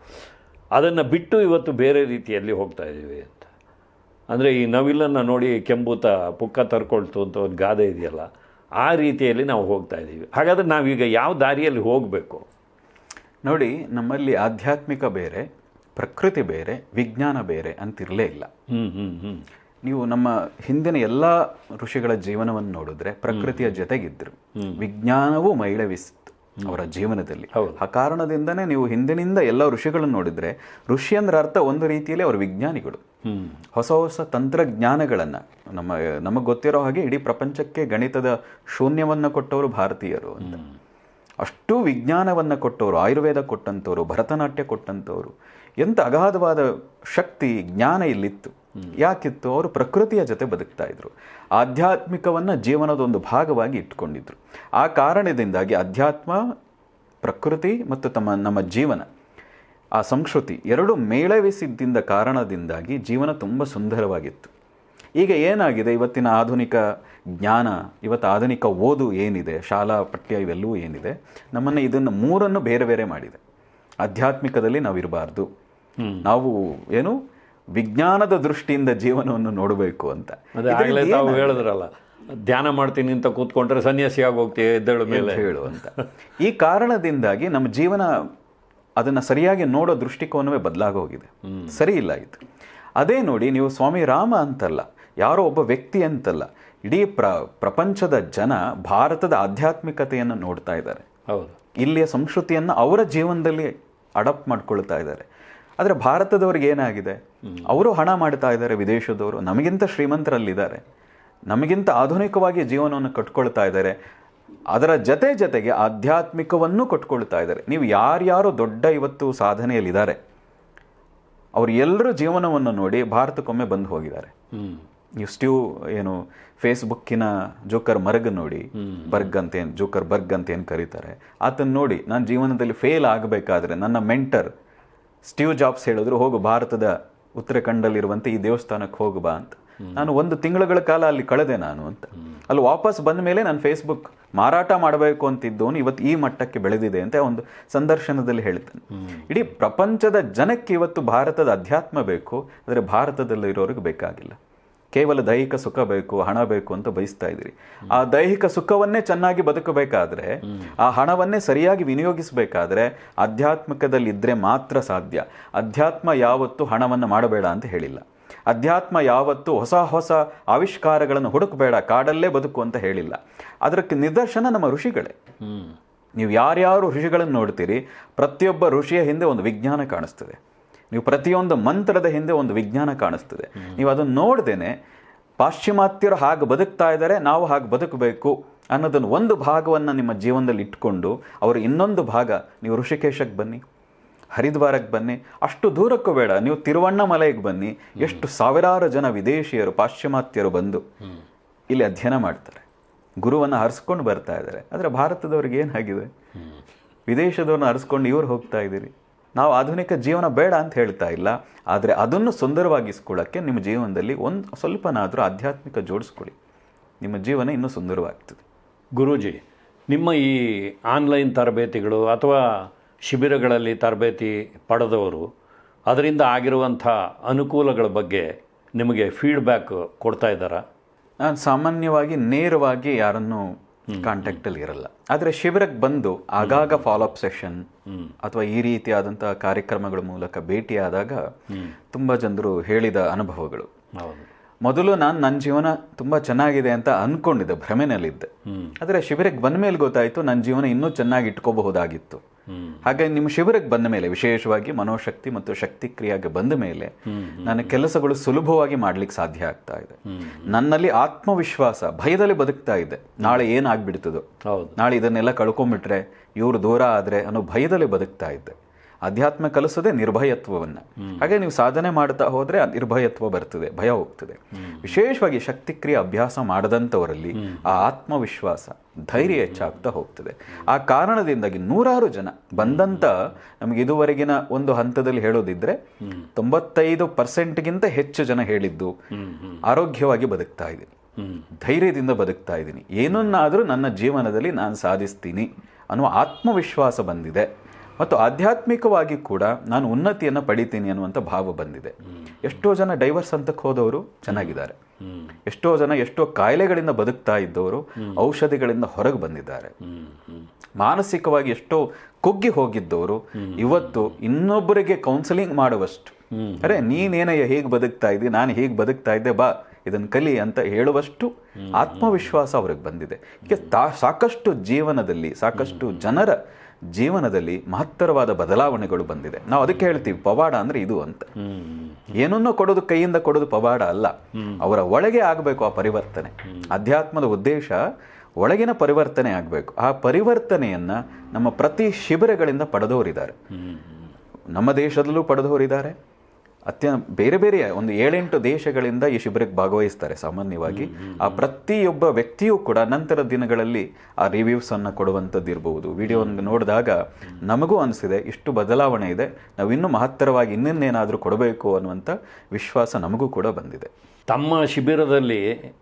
ಅದನ್ನು ಬಿಟ್ಟು ಇವತ್ತು ಬೇರೆ ರೀತಿಯಲ್ಲಿ ಹೋಗ್ತಾ ಇದ್ದೀವಿ. ಅಂದರೆ ಈ ನವಿಲನ್ನು ನೋಡಿ ಕೆಂಬೂತ ಪುಕ್ಕ ತರ್ಕೊಳ್ತು ಅಂತ ಒಂದು ಗಾದೆ ಇದೆಯಲ್ಲ ಆ ರೀತಿಯಲ್ಲಿ ನಾವು ಹೋಗ್ತಾ ಇದ್ದೀವಿ ಹಾಗಾದರೆ ನಾವೀಗ ಯಾವ ದಾರಿಯಲ್ಲಿ ಹೋಗಬೇಕು? ನೋಡಿ ನಮ್ಮಲ್ಲಿ ಆಧ್ಯಾತ್ಮಿಕ ಬೇರೆ ಪ್ರಕೃತಿ ಬೇರೆ ವಿಜ್ಞಾನ ಬೇರೆ ಅಂತಿರಲೇ ಇಲ್ಲ. ಹ್ಞೂ ಹ್ಞೂ ಹ್ಞೂ ನೀವು ನಮ್ಮ ಹಿಂದಿನ ಎಲ್ಲ ಋಷಿಗಳ ಜೀವನವನ್ನು ನೋಡಿದ್ರೆ ಪ್ರಕೃತಿಯ ಜೊತೆಗಿದ್ರು. ವಿಜ್ಞಾನವೂ ಮೈಳವಿಸಿತ್ತು ಅವರ ಜೀವನದಲ್ಲಿ. ಆ ಕಾರಣದಿಂದನೇ ನೀವು ಹಿಂದಿನಿಂದ ಎಲ್ಲ ಋಷಿಗಳನ್ನು ನೋಡಿದರೆ ಋಷಿ ಅಂದ್ರೆ ಅರ್ಥ ಒಂದು ರೀತಿಯಲ್ಲಿ ಅವರು ವಿಜ್ಞಾನಿಗಳು. ಹೊಸ ಹೊಸ ತಂತ್ರಜ್ಞಾನಗಳನ್ನು ನಮ್ಮ ನಮಗೆ ಗೊತ್ತಿರೋ ಹಾಗೆ ಇಡೀ ಪ್ರಪಂಚಕ್ಕೆ ಗಣಿತದ ಶೂನ್ಯವನ್ನು ಕೊಟ್ಟವರು ಭಾರತೀಯರು ಅಂತ. ಅಷ್ಟು ವಿಜ್ಞಾನವನ್ನು ಕೊಟ್ಟವರು ಆಯುರ್ವೇದ ಕೊಟ್ಟಂಥವ್ರು ಭರತನಾಟ್ಯ ಕೊಟ್ಟಂಥವ್ರು ಎಂಥ ಅಗಾಧವಾದ ಶಕ್ತಿ, ಜ್ಞಾನ ಇಲ್ಲಿತ್ತು. ಯಾಕಿತ್ತು? ಅವರು ಪ್ರಕೃತಿಯ ಜೊತೆ ಬದುಕ್ತಾ ಇದ್ರು. ಆಧ್ಯಾತ್ಮಿಕವನ್ನು ಜೀವನದ ಒಂದು ಭಾಗವಾಗಿ ಇಟ್ಕೊಂಡಿದ್ರು. ಆ ಕಾರಣದಿಂದಾಗಿ ಅಧ್ಯಾತ್ಮ, ಪ್ರಕೃತಿ ಮತ್ತು ತಮ್ಮ, ನಮ್ಮ ಜೀವನ, ಆ ಸಂಸ್ಕೃತಿ ಎರಡು ಮೇಳವಿಸಿದ್ದಿಂದ ಕಾರಣದಿಂದಾಗಿ ಜೀವನ ತುಂಬ ಸುಂದರವಾಗಿತ್ತು. ಈಗ ಏನಾಗಿದೆ? ಇವತ್ತಿನ ಆಧುನಿಕ ಜ್ಞಾನ, ಇವತ್ತು ಆಧುನಿಕ ಓದು ಏನಿದೆ? ಶಾಲಾ ಪಠ್ಯ ಇವೆಲ್ಲವೂ ಏನಿದೆ? ನಮ್ಮನ್ನು ಇದನ್ನು ಮೂರನ್ನು ಬೇರೆ ಬೇರೆ ಮಾಡಿದೆ. ಆಧ್ಯಾತ್ಮಿಕದಲ್ಲಿ ನಾವು ಇರಬಾರ್ದು ನಾವು ಏನು ವಿಜ್ಞಾನದ ದೃಷ್ಟಿಯಿಂದ ಜೀವನವನ್ನು ನೋಡಬೇಕು ಅಂತ. ಅದೇ ತಾವು ಹೇಳಿದ್ರಲ್ಲ ಧ್ಯಾನ ಮಾಡ್ತೀನಿ ಅಂತ ಕೂತ್ಕೊಂಡ್ರೆ ಸನ್ಯಾಸಿಯಾಗಿ ಹೋಗ್ತೀವಿ ಎದ್ದೇಳು ಮೇಲೆ. ಹೇಳು ಅಂತ. ಈ ಕಾರಣದಿಂದಾಗಿ ನಮ್ಮ ಜೀವನ ಅದನ್ನು ಸರಿಯಾಗಿ ನೋಡೋ ದೃಷ್ಟಿಕೋನವೇ ಬದಲಾಗೋಗಿದೆ. ಸರಿ ಇಲ್ಲ ಇದು. ಅದೇ ನೋಡಿ ನೀವು ಸ್ವಾಮಿ ರಾಮ ಅಂತಲ್ಲ ಯಾರೋ ಒಬ್ಬ ವ್ಯಕ್ತಿ ಅಂತಲ್ಲ ಇಡೀ ಪ್ರ ಪ್ರಪಂಚದ ಜನ ಭಾರತದ ಆಧ್ಯಾತ್ಮಿಕತೆಯನ್ನು ನೋಡ್ತಾ ಇದ್ದಾರೆ. ಹೌದು. ಇಲ್ಲಿಯ ಸಂಸ್ಕೃತಿಯನ್ನು ಅವರ ಜೀವನದಲ್ಲಿ ಅಡಾಪ್ಟ್ ಮಾಡ್ಕೊಳ್ತಾ ಇದ್ದಾರೆ. ಆದರೆ ಭಾರತದವ್ರಿಗೆ ಏನಾಗಿದೆ? ಅವರು ಹಣ ಮಾಡ್ತಾ ಇದ್ದಾರೆ ವಿದೇಶದವರು. ನಮಗಿಂತ ಶ್ರೀಮಂತರಲ್ಲಿದ್ದಾರೆ. ನಮಗಿಂತ ಆಧುನಿಕವಾಗಿ ಜೀವನವನ್ನು ಕಟ್ಕೊಳ್ತಾ ಇದ್ದಾರೆ. ಅದರ ಜೊತೆ ಜೊತೆಗೆ ಆಧ್ಯಾತ್ಮಿಕವನ್ನು ಕಟ್ಕೊಳ್ತಾ ಇದ್ದಾರೆ. ನೀವು ಯಾರ್ಯಾರು ದೊಡ್ಡ ಇವತ್ತು ಸಾಧನೆಯಲ್ಲಿದ್ದಾರೆ ಅವರು ಎಲ್ಲರೂ ಜೀವನವನ್ನು ನೋಡಿ ಭಾರತಕ್ಕೊಮ್ಮೆ ಬಂದು ಹೋಗಿದ್ದಾರೆ. ನೀವು ಸ್ಟ್ಯೂ ಏನು ಫೇಸ್ಬುಕ್ಕಿನ ಜೋಕರ್ ಮರ್ಗ್ ನೋಡಿ ಬರ್ಗ್ ಅಂತ ಏನು ಜೋಕರ್ ಬರ್ಗ್ ಅಂತ ಏನು ಕರೀತಾರೆ ಆತನ ನೋಡಿ ನಾನು ಜೀವನದಲ್ಲಿ ಫೇಲ್ ಆಗಬೇಕಾದ್ರೆ ನನ್ನ ಮೆಂಟರ್ ಸ್ಟೀವ್ ಜಾಬ್ಸ್ ಹೇಳಿದ್ರು, ಹೋಗು ಭಾರತದ ಉತ್ತರಾಖಂಡಲ್ಲಿರುವಂತೆ ಈ ದೇವಸ್ಥಾನಕ್ಕೆ ಹೋಗು ಬಾ ಅಂತ. ನಾನು ಒಂದು ತಿಂಗಳುಗಳ ಕಾಲ ಅಲ್ಲಿ ಕಳೆದೆ ನಾನು ಅಂತ. ಅಲ್ಲಿ ವಾಪಸ್ ಬಂದ ಮೇಲೆ ನಾನು ಫೇಸ್ಬುಕ್ ಮಾರಾಟ ಮಾಡಬೇಕು ಅಂತಿದ್ದವನು ಇವತ್ತು ಈ ಮಟ್ಟಕ್ಕೆ ಬೆಳೆದಿದೆ ಅಂತ ಒಂದು ಸಂದರ್ಶನದಲ್ಲಿ ಹೇಳ್ತಾನೆ ಇಡೀ ಪ್ರಪಂಚದ ಜನಕ್ಕೆ ಇವತ್ತು ಭಾರತದ ಅಧ್ಯಾತ್ಮ ಬೇಕು, ಆದರೆ ಭಾರತದಲ್ಲಿರೋರಿಗೆ ಬೇಕಾಗಿಲ್ಲ. ಕೇವಲ ದೈಹಿಕ ಸುಖ ಬೇಕು ಹಣ ಬೇಕು ಅಂತ ಬಯಸ್ತಾ ಇದ್ದೀರಿ. ಆ ದೈಹಿಕ ಸುಖವನ್ನೇ ಚೆನ್ನಾಗಿ ಬದುಕಬೇಕಾದ್ರೆ ಆ ಹಣವನ್ನೇ ಸರಿಯಾಗಿ ವಿನಿಯೋಗಿಸಬೇಕಾದ್ರೆ ಆಧ್ಯಾತ್ಮಿಕದಲ್ಲಿ ಇದ್ರೆ ಮಾತ್ರ ಸಾಧ್ಯ. ಅಧ್ಯಾತ್ಮ ಯಾವತ್ತು ಹಣವನ್ನು ಮಾಡಬೇಡ ಅಂತ ಹೇಳಿಲ್ಲ. ಅಧ್ಯಾತ್ಮ ಯಾವತ್ತು ಹೊಸ ಹೊಸ ಆವಿಷ್ಕಾರಗಳನ್ನು ಹುಡುಕಬೇಡ ಕಾಡಲ್ಲೇ ಬದುಕು ಅಂತ ಹೇಳಿಲ್ಲ. ಅದಕ್ಕೆ ನಿದರ್ಶನ ನಮ್ಮ ಋಷಿಗಳೇ. ನೀವು ಯಾರ್ಯಾರು ಋಷಿಗಳನ್ನು ನೋಡ್ತೀರಿ ಪ್ರತಿಯೊಬ್ಬ ಋಷಿಯ ಹಿಂದೆ ಒಂದು ವಿಜ್ಞಾನ ಕಾಣಿಸ್ತದೆ. ನೀವು ಪ್ರತಿಯೊಂದು ಮಂತ್ರದ ಹಿಂದೆ ಒಂದು ವಿಜ್ಞಾನ ಕಾಣಿಸ್ತದೆ. ನೀವು ಅದನ್ನು ನೋಡ್ದೇನೆ ಪಾಶ್ಚಿಮಾತ್ಯರು ಹಾಗೆ ಬದುಕ್ತಾ ಇದ್ದಾರೆ ನಾವು ಹಾಗೆ ಬದುಕಬೇಕು ಅನ್ನೋದನ್ನು ಒಂದು ಭಾಗವನ್ನು ನಿಮ್ಮ ಜೀವನದಲ್ಲಿ ಇಟ್ಕೊಂಡು ಅವರು ಇನ್ನೊಂದು ಭಾಗ ನೀವು ಋಷಿಕೇಶಕ್ಕೆ ಬನ್ನಿ ಹರಿದ್ವಾರಕ್ಕೆ ಬನ್ನಿ ಅಷ್ಟು ದೂರಕ್ಕೂ ಬೇಡ ನೀವು ತಿರುವಣ್ಣಮಲೆಗೆ ಬನ್ನಿ ಎಷ್ಟು ಸಾವಿರಾರು ಜನ ವಿದೇಶಿಯರು ಪಾಶ್ಚಿಮಾತ್ಯರು ಬಂದು ಇಲ್ಲಿ ಅಧ್ಯಯನ ಮಾಡ್ತಾರೆ. ಗುರುವನ್ನು ಹರಿಸ್ಕೊಂಡು ಬರ್ತಾ ಇದ್ದಾರೆ. ಆದರೆ ಭಾರತದವ್ರಿಗೆ ಏನಾಗಿದೆ? ವಿದೇಶದವ್ರನ್ನ ಹರಿಸ್ಕೊಂಡು ಇವ್ರು ಹೋಗ್ತಾ ಇದ್ದೀರಿ. ನಾವು ಆಧುನಿಕ ಜೀವನ ಬೇಡ ಅಂತ ಹೇಳ್ತಾ ಇಲ್ಲ ಆದರೆ ಅದನ್ನು ಸುಂದರವಾಗಿಸ್ಕೊಳ್ಳೋಕ್ಕೆ ನಿಮ್ಮ ಜೀವನದಲ್ಲಿ ಒಂದು ಸ್ವಲ್ಪನಾದರೂ ಆಧ್ಯಾತ್ಮಿಕ ಜೋಡಿಸ್ಕೊಳ್ಳಿ. ನಿಮ್ಮ ಜೀವನ ಇನ್ನೂ ಸುಂದರವಾಗ್ತದೆ. ಗುರೂಜಿ ನಿಮ್ಮ ಈ ಆನ್ಲೈನ್ ತರಬೇತಿಗಳು ಅಥವಾ ಶಿಬಿರಗಳಲ್ಲಿ ತರಬೇತಿ ಪಡೆದವರು ಅದರಿಂದ ಆಗಿರುವಂಥ ಅನುಕೂಲಗಳ ಬಗ್ಗೆ ನಿಮಗೆ ಫೀಡ್ಬ್ಯಾಕ್ ಕೊಡ್ತಾ ಇದ್ದಾರಾ? ನಾನು ಸಾಮಾನ್ಯವಾಗಿ ನೇರವಾಗಿ ಯಾರನ್ನು ಕಾಂಟ್ಯಾಕ್ಟಲ್ಲಿ ಇರಲ್ಲ. ಆದರೆ ಶಿಬಿರಕ್ಕೆ ಬಂದು ಆಗಾಗ ಫಾಲೋಅಪ್ ಸೆಷನ್ ಅಥವಾ ಈ ರೀತಿಯಾದಂತಹ ಕಾರ್ಯಕ್ರಮಗಳ ಮೂಲಕ ಭೇಟಿಯಾದಾಗ ತುಂಬ ಜನರು ಹೇಳಿದ ಅನುಭವಗಳು. ಹೌದು. ಮೊದಲು ನಾನು ನನ್ನ ಜೀವನ ತುಂಬ ಚೆನ್ನಾಗಿದೆ ಅಂತ ಅನ್ಕೊಂಡಿದ್ದೆ ಭ್ರಮೆನಲ್ಲಿದ್ದೆ. ಆದರೆ ಶಿಬಿರಕ್ಕೆ ಬಂದ ಮೇಲೆ ಗೊತ್ತಾಯಿತು ನನ್ನ ಜೀವನ ಇನ್ನೂ ಚೆನ್ನಾಗಿ ಇಟ್ಕೋಬಹುದಾಗಿತ್ತು. ಹಾಗೆ ನಿಮ್ಮ ಶಿಬಿರಕ್ಕೆ ಬಂದ ಮೇಲೆ ವಿಶೇಷವಾಗಿ ಮನೋಶಕ್ತಿ ಮತ್ತು ಶಕ್ತಿ ಕ್ರಿಯೆಗೆ ಬಂದ ಮೇಲೆ ನನ್ನ ಕೆಲಸಗಳು ಸುಲಭವಾಗಿ ಮಾಡ್ಲಿಕ್ಕೆ ಸಾಧ್ಯ ಆಗ್ತಾ ಇದೆ. ನನ್ನಲ್ಲಿ ಆತ್ಮವಿಶ್ವಾಸ ಭಯದಲ್ಲಿ ಬದುಕ್ತಾ ಇದೆ. ನಾಳೆ ಏನಾಗ್ಬಿಡ್ತದೋ ಹೌದು. ನಾಳೆ ಇದನ್ನೆಲ್ಲ ಕಳ್ಕೊಂಡ್ಬಿಟ್ರೆ ಇವರು ದೂರ ಆದ್ರೆ ಅನ್ನೋ ಭಯದಲ್ಲಿ ಬದುಕ್ತಾ ಇದ್ದೆ. ಅಧ್ಯಾತ್ಮ ಕಲಿಸೋದೇ ನಿರ್ಭಯತ್ವವನ್ನ. ಹಾಗೆ ನೀವು ಸಾಧನೆ ಮಾಡ್ತಾ ಹೋದರೆ ನಿರ್ಭಯತ್ವ ಬರ್ತದೆ, ಭಯ ಹೋಗ್ತದೆ. ವಿಶೇಷವಾಗಿ ಶಕ್ತಿಕ್ರಿಯೆ ಅಭ್ಯಾಸ ಮಾಡದಂಥವರಲ್ಲಿ ಆ ಆತ್ಮವಿಶ್ವಾಸ ಧೈರ್ಯ ಹೆಚ್ಚಾಗ್ತಾ ಹೋಗ್ತದೆ. ಆ ಕಾರಣದಿಂದಾಗಿ ನೂರಾರು ಜನ ಬಂದಂತ ನಮಗೆ ಇದುವರೆಗಿನ ಒಂದು ಹಂತದಲ್ಲಿ ಹೇಳೋದಿದ್ರೆ ತೊಂಬತ್ತೈದು ಪರ್ಸೆಂಟ್ಗಿಂತ ಹೆಚ್ಚು ಜನ ಹೇಳಿದ್ದು ಆರೋಗ್ಯವಾಗಿ ಬದುಕ್ತಾ ಇದ್ದೀನಿ. ಧೈರ್ಯದಿಂದ ಬದುಕ್ತಾ ಇದ್ದೀನಿ. ಏನನ್ನಾದರೂ ನನ್ನ ಜೀವನದಲ್ಲಿ ನಾನು ಸಾಧಿಸ್ತೀನಿ ಅನ್ನುವ ಆತ್ಮವಿಶ್ವಾಸ ಬಂದಿದೆ. ಮತ್ತು ಆಧ್ಯಾತ್ಮಿಕವಾಗಿ ಕೂಡ ನಾನು ಉನ್ನತಿಯನ್ನು ಪಡಿತೀನಿ ಅನ್ನುವಂಥ ಭಾವ ಬಂದಿದೆ. ಎಷ್ಟೋ ಜನ ಡೈವರ್ಸ್ ಹಂತಕ್ಕೆ ಹೋದವರು ಚೆನ್ನಾಗಿದ್ದಾರೆ. ಎಷ್ಟೋ ಜನ ಎಷ್ಟೋ ಕಾಯಿಲೆಗಳಿಂದ ಬದುಕ್ತಾ ಇದ್ದವರು ಔಷಧಿಗಳಿಂದ ಹೊರಗೆ ಬಂದಿದ್ದಾರೆ. ಮಾನಸಿಕವಾಗಿ ಎಷ್ಟೋ ಕುಗ್ಗಿ ಹೋಗಿದ್ದವರು ಇವತ್ತು ಇನ್ನೊಬ್ಬರಿಗೆ ಕೌನ್ಸಿಲಿಂಗ್ ಮಾಡುವಷ್ಟು. ಅರೆ, ನೀನೇನಯ್ಯ ಹೇಗೆ ಬದುಕ್ತಾ ಇದ್ದೀನಿ ನಾನು ಹೇಗೆ ಬದುಕ್ತಾ ಇದ್ದೆ? ಬಾ ಇದನ್ನು ಕಲಿ ಅಂತ ಹೇಳುವಷ್ಟು ಆತ್ಮವಿಶ್ವಾಸ ಅವ್ರಿಗೆ ಬಂದಿದೆ. ಸಾಕಷ್ಟು ಜೀವನದಲ್ಲಿ, ಸಾಕಷ್ಟು ಜನರ ಜೀವನದಲ್ಲಿ ಮಹತ್ತರವಾದ ಬದಲಾವಣೆಗಳು ಬಂದಿದೆ. ನಾವು ಅದಕ್ಕೆ ಹೇಳ್ತೀವಿ, ಪವಾಡ ಅಂದ್ರೆ ಇದು ಅಂತ. ಏನನ್ನೂ ಕೊಡೋದು ಕೈಯಿಂದ ಕೊಡೋದು ಪವಾಡ ಅಲ್ಲ. ಅವರ ಒಳಗೆ ಆಗಬೇಕು ಆ ಪರಿವರ್ತನೆ. ಅಧ್ಯಾತ್ಮದ ಉದ್ದೇಶ ಒಳಗಿನ ಪರಿವರ್ತನೆ ಆಗಬೇಕು. ಆ ಪರಿವರ್ತನೆಯನ್ನ ನಮ್ಮ ಪ್ರತಿ ಶಿಬಿರಗಳಿಂದ ಪಡೆದವರಿದ್ದಾರೆ. ನಮ್ಮ ದೇಶದಲ್ಲೂ ಪಡೆದವರಿದ್ದಾರೆ. ಅತ್ಯ ಬೇರೆ ಬೇರೆ ಒಂದು ಏಳೆಂಟು ದೇಶಗಳಿಂದ ಈ ಶಿಬಿರಕ್ಕೆ ಭಾಗವಹಿಸ್ತಾರೆ ಸಾಮಾನ್ಯವಾಗಿ. ಆ ಪ್ರತಿಯೊಬ್ಬ ವ್ಯಕ್ತಿಯೂ ಕೂಡ ನಂತರ ದಿನಗಳಲ್ಲಿ ಆ ರಿವ್ಯೂಸ್ ಅನ್ನು ಕೊಡುವಂಥದ್ದು ಇರಬಹುದು ವಿಡಿಯೋ ನೋಡಿದಾಗ ನಮಗೂ ಅನಿಸಿದೆ ಇಷ್ಟು ಬದಲಾವಣೆ ಇದೆ ನಾವು ಇನ್ನೂ ಮಹತ್ತರವಾಗಿ ಇನ್ನೇನಾದರೂ ಕೊಡಬೇಕು ಅನ್ನುವಂಥ ವಿಶ್ವಾಸ ನಮಗೂ ಕೂಡ ಬಂದಿದೆ. ತಮ್ಮ ಶಿಬಿರದಲ್ಲಿ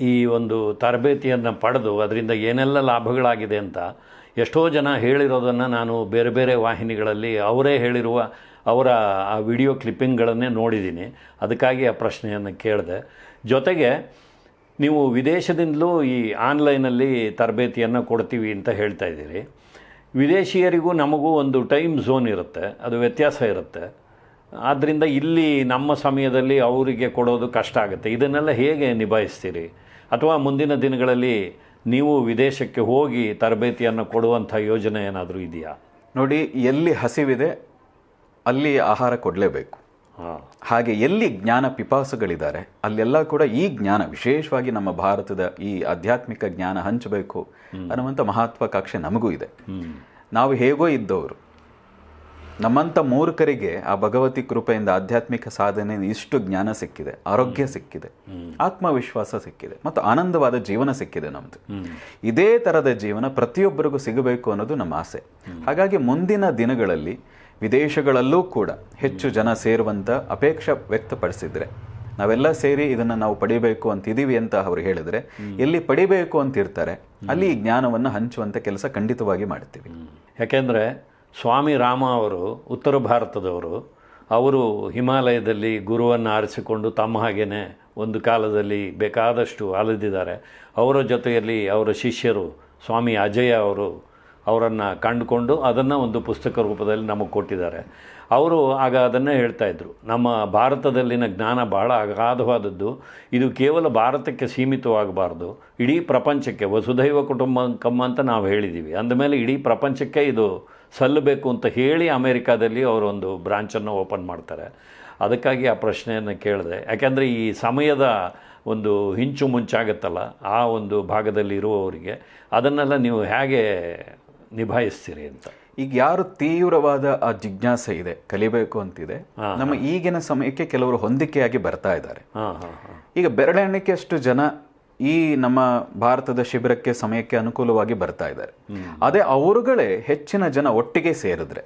ಈ ಒಂದು ತರಬೇತಿಯನ್ನು ಪಡೆದು ಅದರಿಂದ ಏನೆಲ್ಲ ಲಾಭಗಳಾಗಿದೆ ಅಂತ ಎಷ್ಟೋ ಜನ ಹೇಳಿರೋದನ್ನು ನಾನು ಬೇರೆ ಬೇರೆ ವಾಹಿನಿಗಳಲ್ಲಿ ಅವರೇ ಹೇಳಿರುವ ಅವರ ಆ ವಿಡಿಯೋ ಕ್ಲಿಪ್ಪಿಂಗ್ಗಳನ್ನೇ ನೋಡಿದ್ದೀನಿ. ಅದಕ್ಕಾಗಿ ಆ ಪ್ರಶ್ನೆಯನ್ನು ಕೇಳಿದೆ. ಜೊತೆಗೆ ನೀವು ವಿದೇಶದಿಂದಲೂ ಈ ಆನ್ಲೈನಲ್ಲಿ ತರಬೇತಿಯನ್ನು ಕೊಡ್ತೀವಿ ಅಂತ ಹೇಳ್ತಾ ಇದ್ದೀರಿ. ವಿದೇಶಿಯರಿಗೂ ನಮಗೂ ಒಂದು ಟೈಮ್ ಝೋನ್ ಇರುತ್ತೆ. ಅದು ವ್ಯತ್ಯಾಸ ಇರುತ್ತೆ. ಆದ್ದರಿಂದ ಇಲ್ಲಿ ನಮ್ಮ ಸಮಯದಲ್ಲಿ ಅವರಿಗೆ ಕೊಡೋದು ಕಷ್ಟ ಆಗುತ್ತೆ. ಇದನ್ನೆಲ್ಲ ಹೇಗೆ ನಿಭಾಯಿಸ್ತೀರಿ? ಅಥವಾ ಮುಂದಿನ ದಿನಗಳಲ್ಲಿ ನೀವು ವಿದೇಶಕ್ಕೆ ಹೋಗಿ ತರಬೇತಿಯನ್ನು ಕೊಡುವಂಥ ಯೋಜನೆ ಏನಾದರೂ ಇದೆಯಾ? ನೋಡಿ, ಎಲ್ಲಿ ಹಸಿವಿದೆ ಅಲ್ಲಿ ಆಹಾರ ಕೊಡಲೇಬೇಕು. ಹಾಗೆ ಎಲ್ಲಿ ಜ್ಞಾನ ಪಿಪಾಸುಗಳಿದ್ದಾರೆ ಅಲ್ಲೆಲ್ಲ ಕೂಡ ಈ ಜ್ಞಾನ ವಿಶೇಷವಾಗಿ ನಮ್ಮ ಭಾರತದ ಈ ಆಧ್ಯಾತ್ಮಿಕ ಜ್ಞಾನ ಹಂಚಬೇಕು ಅನ್ನುವಂಥ ಮಹತ್ವಾಕಾಂಕ್ಷೆ ನಮಗೂ ಇದೆ. ನಾವು ಹೇಗೋ ಇದ್ದವರು ನಮ್ಮಂಥ ಮೂರ್ಖರಿಗೆ ಆ ಭಗವತಿ ಕೃಪೆಯಿಂದ ಆಧ್ಯಾತ್ಮಿಕ ಸಾಧನೆ ಇಷ್ಟು ಜ್ಞಾನ ಸಿಕ್ಕಿದೆ ಆರೋಗ್ಯ ಸಿಕ್ಕಿದೆ ಆತ್ಮವಿಶ್ವಾಸ ಸಿಕ್ಕಿದೆ ಮತ್ತು ಆನಂದವಾದ ಜೀವನ ಸಿಕ್ಕಿದೆ ನಮ್ದು. ಇದೇ ತರದ ಜೀವನ ಪ್ರತಿಯೊಬ್ಬರಿಗೂ ಸಿಗಬೇಕು ಅನ್ನೋದು ನಮ್ಮ ಆಸೆ. ಹಾಗಾಗಿ ಮುಂದಿನ ದಿನಗಳಲ್ಲಿ ವಿದೇಶಗಳಲ್ಲೂ ಕೂಡ ಹೆಚ್ಚು ಜನ ಸೇರುವಂತ ಅಪೇಕ್ಷೆ ವ್ಯಕ್ತಪಡಿಸಿದ್ರೆ. ನಾವೆಲ್ಲ ಸೇರಿ ಇದನ್ನ ನಾವು ಪಡಿಬೇಕು ಅಂತ ಇದೀವಿ ಅಂತ ಅವರು ಹೇಳಿದ್ರೆ ಎಲ್ಲಿ ಪಡಿಬೇಕು ಅಂತ ಇರ್ತಾರೆ ಅಲ್ಲಿ ಈ ಜ್ಞಾನವನ್ನು ಹಂಚುವಂತ ಕೆಲಸ ಖಂಡಿತವಾಗಿ ಮಾಡ್ತೀವಿ. ಯಾಕೆಂದರೆ ಸ್ವಾಮಿ ರಾಮ ಅವರು ಉತ್ತರ ಭಾರತದವರು ಅವರು ಹಿಮಾಲಯದಲ್ಲಿ ಗುರುವನ್ನು ಆರಿಸಿಕೊಂಡು ತಮ್ಮ ಹಾಗೇನೆ ಒಂದು ಕಾಲದಲ್ಲಿ ಬೇಕಾದಷ್ಟು ಅಲೆದಿದ್ದಾರೆ. ಅವರ ಜೊತೆಯಲ್ಲಿ ಅವರ ಶಿಷ್ಯರು ಸ್ವಾಮಿ ಅಜಯ ಅವರು ಅವರನ್ನು ಕಂಡುಕೊಂಡು ಅದನ್ನು ಒಂದು ಪುಸ್ತಕ ರೂಪದಲ್ಲಿ ನಮಗೆ ಕೊಟ್ಟಿದ್ದಾರೆ. ಅವರು ಆಗ ಅದನ್ನೇ ಹೇಳ್ತಾ ಇದ್ರು. ನಮ್ಮ ಭಾರತದಲ್ಲಿನ ಜ್ಞಾನ ಬಹಳ ಅಗಾಧವಾದದ್ದು ಇದು ಕೇವಲ ಭಾರತಕ್ಕೆ ಸೀಮಿತವಾಗಬಾರ್ದು. ಇಡೀ ಪ್ರಪಂಚಕ್ಕೆ, ವಸುದೈವ ಕಮ್ಮ ಅಂತ ನಾವು ಹೇಳಿದ್ದೀವಿ ಅಂದಮೇಲೆ ಇಡೀ ಪ್ರಪಂಚಕ್ಕೆ ಇದು ಸಲ್ಲಬೇಕು ಅಂತ ಹೇಳಿ ಅಮೇರಿಕಾದಲ್ಲಿ ಅವರೊಂದು ಬ್ರಾಂಚನ್ನು ಓಪನ್ ಮಾಡ್ತಾರೆ. ಅದಕ್ಕಾಗಿ ಆ ಪ್ರಶ್ನೆಯನ್ನು ಕೇಳಿದೆ. ಯಾಕೆಂದರೆ ಈ ಸಮಯದ ಒಂದು ಹಿಂಚು ಮುಂಚಾಗತ್ತಲ್ಲ, ಆ ಒಂದು ಭಾಗದಲ್ಲಿ ಇರುವವರಿಗೆ. ಅದನ್ನೆಲ್ಲ ನೀವು ಹೇಗೆ ನಿಭಾಯಿಸ್ತೀರಿ ಅಂತ. ಈಗ ಯಾರು ತೀವ್ರವಾದ ಆ ಜಿಜ್ಞಾಸೆ ಇದೆ ಕಲಿಬೇಕು ಅಂತಿದೆ ನಮ್ಮ ಈಗಿನ ಸಮಯಕ್ಕೆ ಕೆಲವರು ಹೊಂದಿಕೆಯಾಗಿ ಬರ್ತಾ ಇದ್ದಾರೆ. ಈಗ ಬೆರಳೆಣಿಕೆ ಅಷ್ಟು ಜನ ಈ ನಮ್ಮ ಭಾರತದ ಶಿಬಿರಕ್ಕೆ ಸಮಯಕ್ಕೆ ಅನುಕೂಲವಾಗಿ ಬರ್ತಾ ಇದ್ದಾರೆ. ಅದೇ ಅವರುಗಳೇ ಹೆಚ್ಚಿನ ಜನ ಒಟ್ಟಿಗೆ ಸೇರಿದ್ರೆ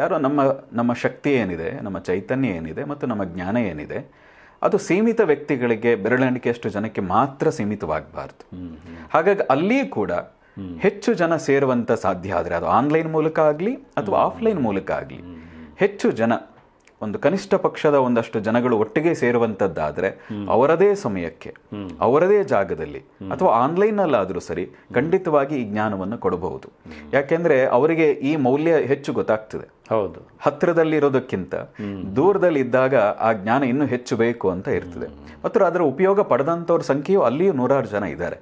ಯಾರೋ ನಮ್ಮ ನಮ್ಮ ಶಕ್ತಿ ಏನಿದೆ ನಮ್ಮ ಚೈತನ್ಯ ಏನಿದೆ ಮತ್ತು ನಮ್ಮ ಜ್ಞಾನ ಏನಿದೆ ಅದು ಸೀಮಿತ ವ್ಯಕ್ತಿಗಳಿಗೆ ಬೆರಳೆಣಿಕೆಯಷ್ಟು ಜನಕ್ಕೆ ಮಾತ್ರ ಸೀಮಿತವಾಗಬಾರ್ದು. ಹಾಗಾಗಿ ಅಲ್ಲಿ ಕೂಡ ಹೆಚ್ಚು ಜನ ಸೇರುವಂತ ಸಾಧ್ಯ ಆದರೆ ಅದು ಆನ್ಲೈನ್ ಮೂಲಕ ಆಗಲಿ ಅಥವಾ ಆಫ್ಲೈನ್ ಮೂಲಕ ಆಗಲಿ. ಹೆಚ್ಚು ಜನ ಒಂದು ಕನಿಷ್ಠ ಪಕ್ಷದ ಒಂದಷ್ಟು ಜನಗಳು ಒಟ್ಟಿಗೆ ಸೇರುವಂತದ್ದಾದ್ರೆ ಅವರದೇ ಸಮಯಕ್ಕೆ ಅವರದೇ ಜಾಗದಲ್ಲಿ ಅಥವಾ ಆನ್ಲೈನ್ ಅಲ್ಲಾದ್ರೂ ಸರಿ ಖಂಡಿತವಾಗಿ ಈ ಜ್ಞಾನವನ್ನು ಕೊಡಬಹುದು. ಯಾಕೆಂದ್ರೆ ಅವರಿಗೆ ಈ ಮೌಲ್ಯ ಹೆಚ್ಚು ಗೊತ್ತಾಗ್ತದೆ. ಹೌದು. ಹತ್ತಿರದಲ್ಲಿ ಇರೋದಕ್ಕಿಂತ ದೂರದಲ್ಲಿ ಇದ್ದಾಗ ಆ ಜ್ಞಾನ ಇನ್ನೂ ಹೆಚ್ಚು ಬೇಕು ಅಂತ ಇರ್ತದೆ. ಮತ್ತು ಅದರ ಉಪಯೋಗ ಪಡೆದಂಥವ್ರ ಸಂಖ್ಯೆಯು ಅಲ್ಲಿಯೂ ನೂರಾರು ಜನ ಇದ್ದಾರೆ.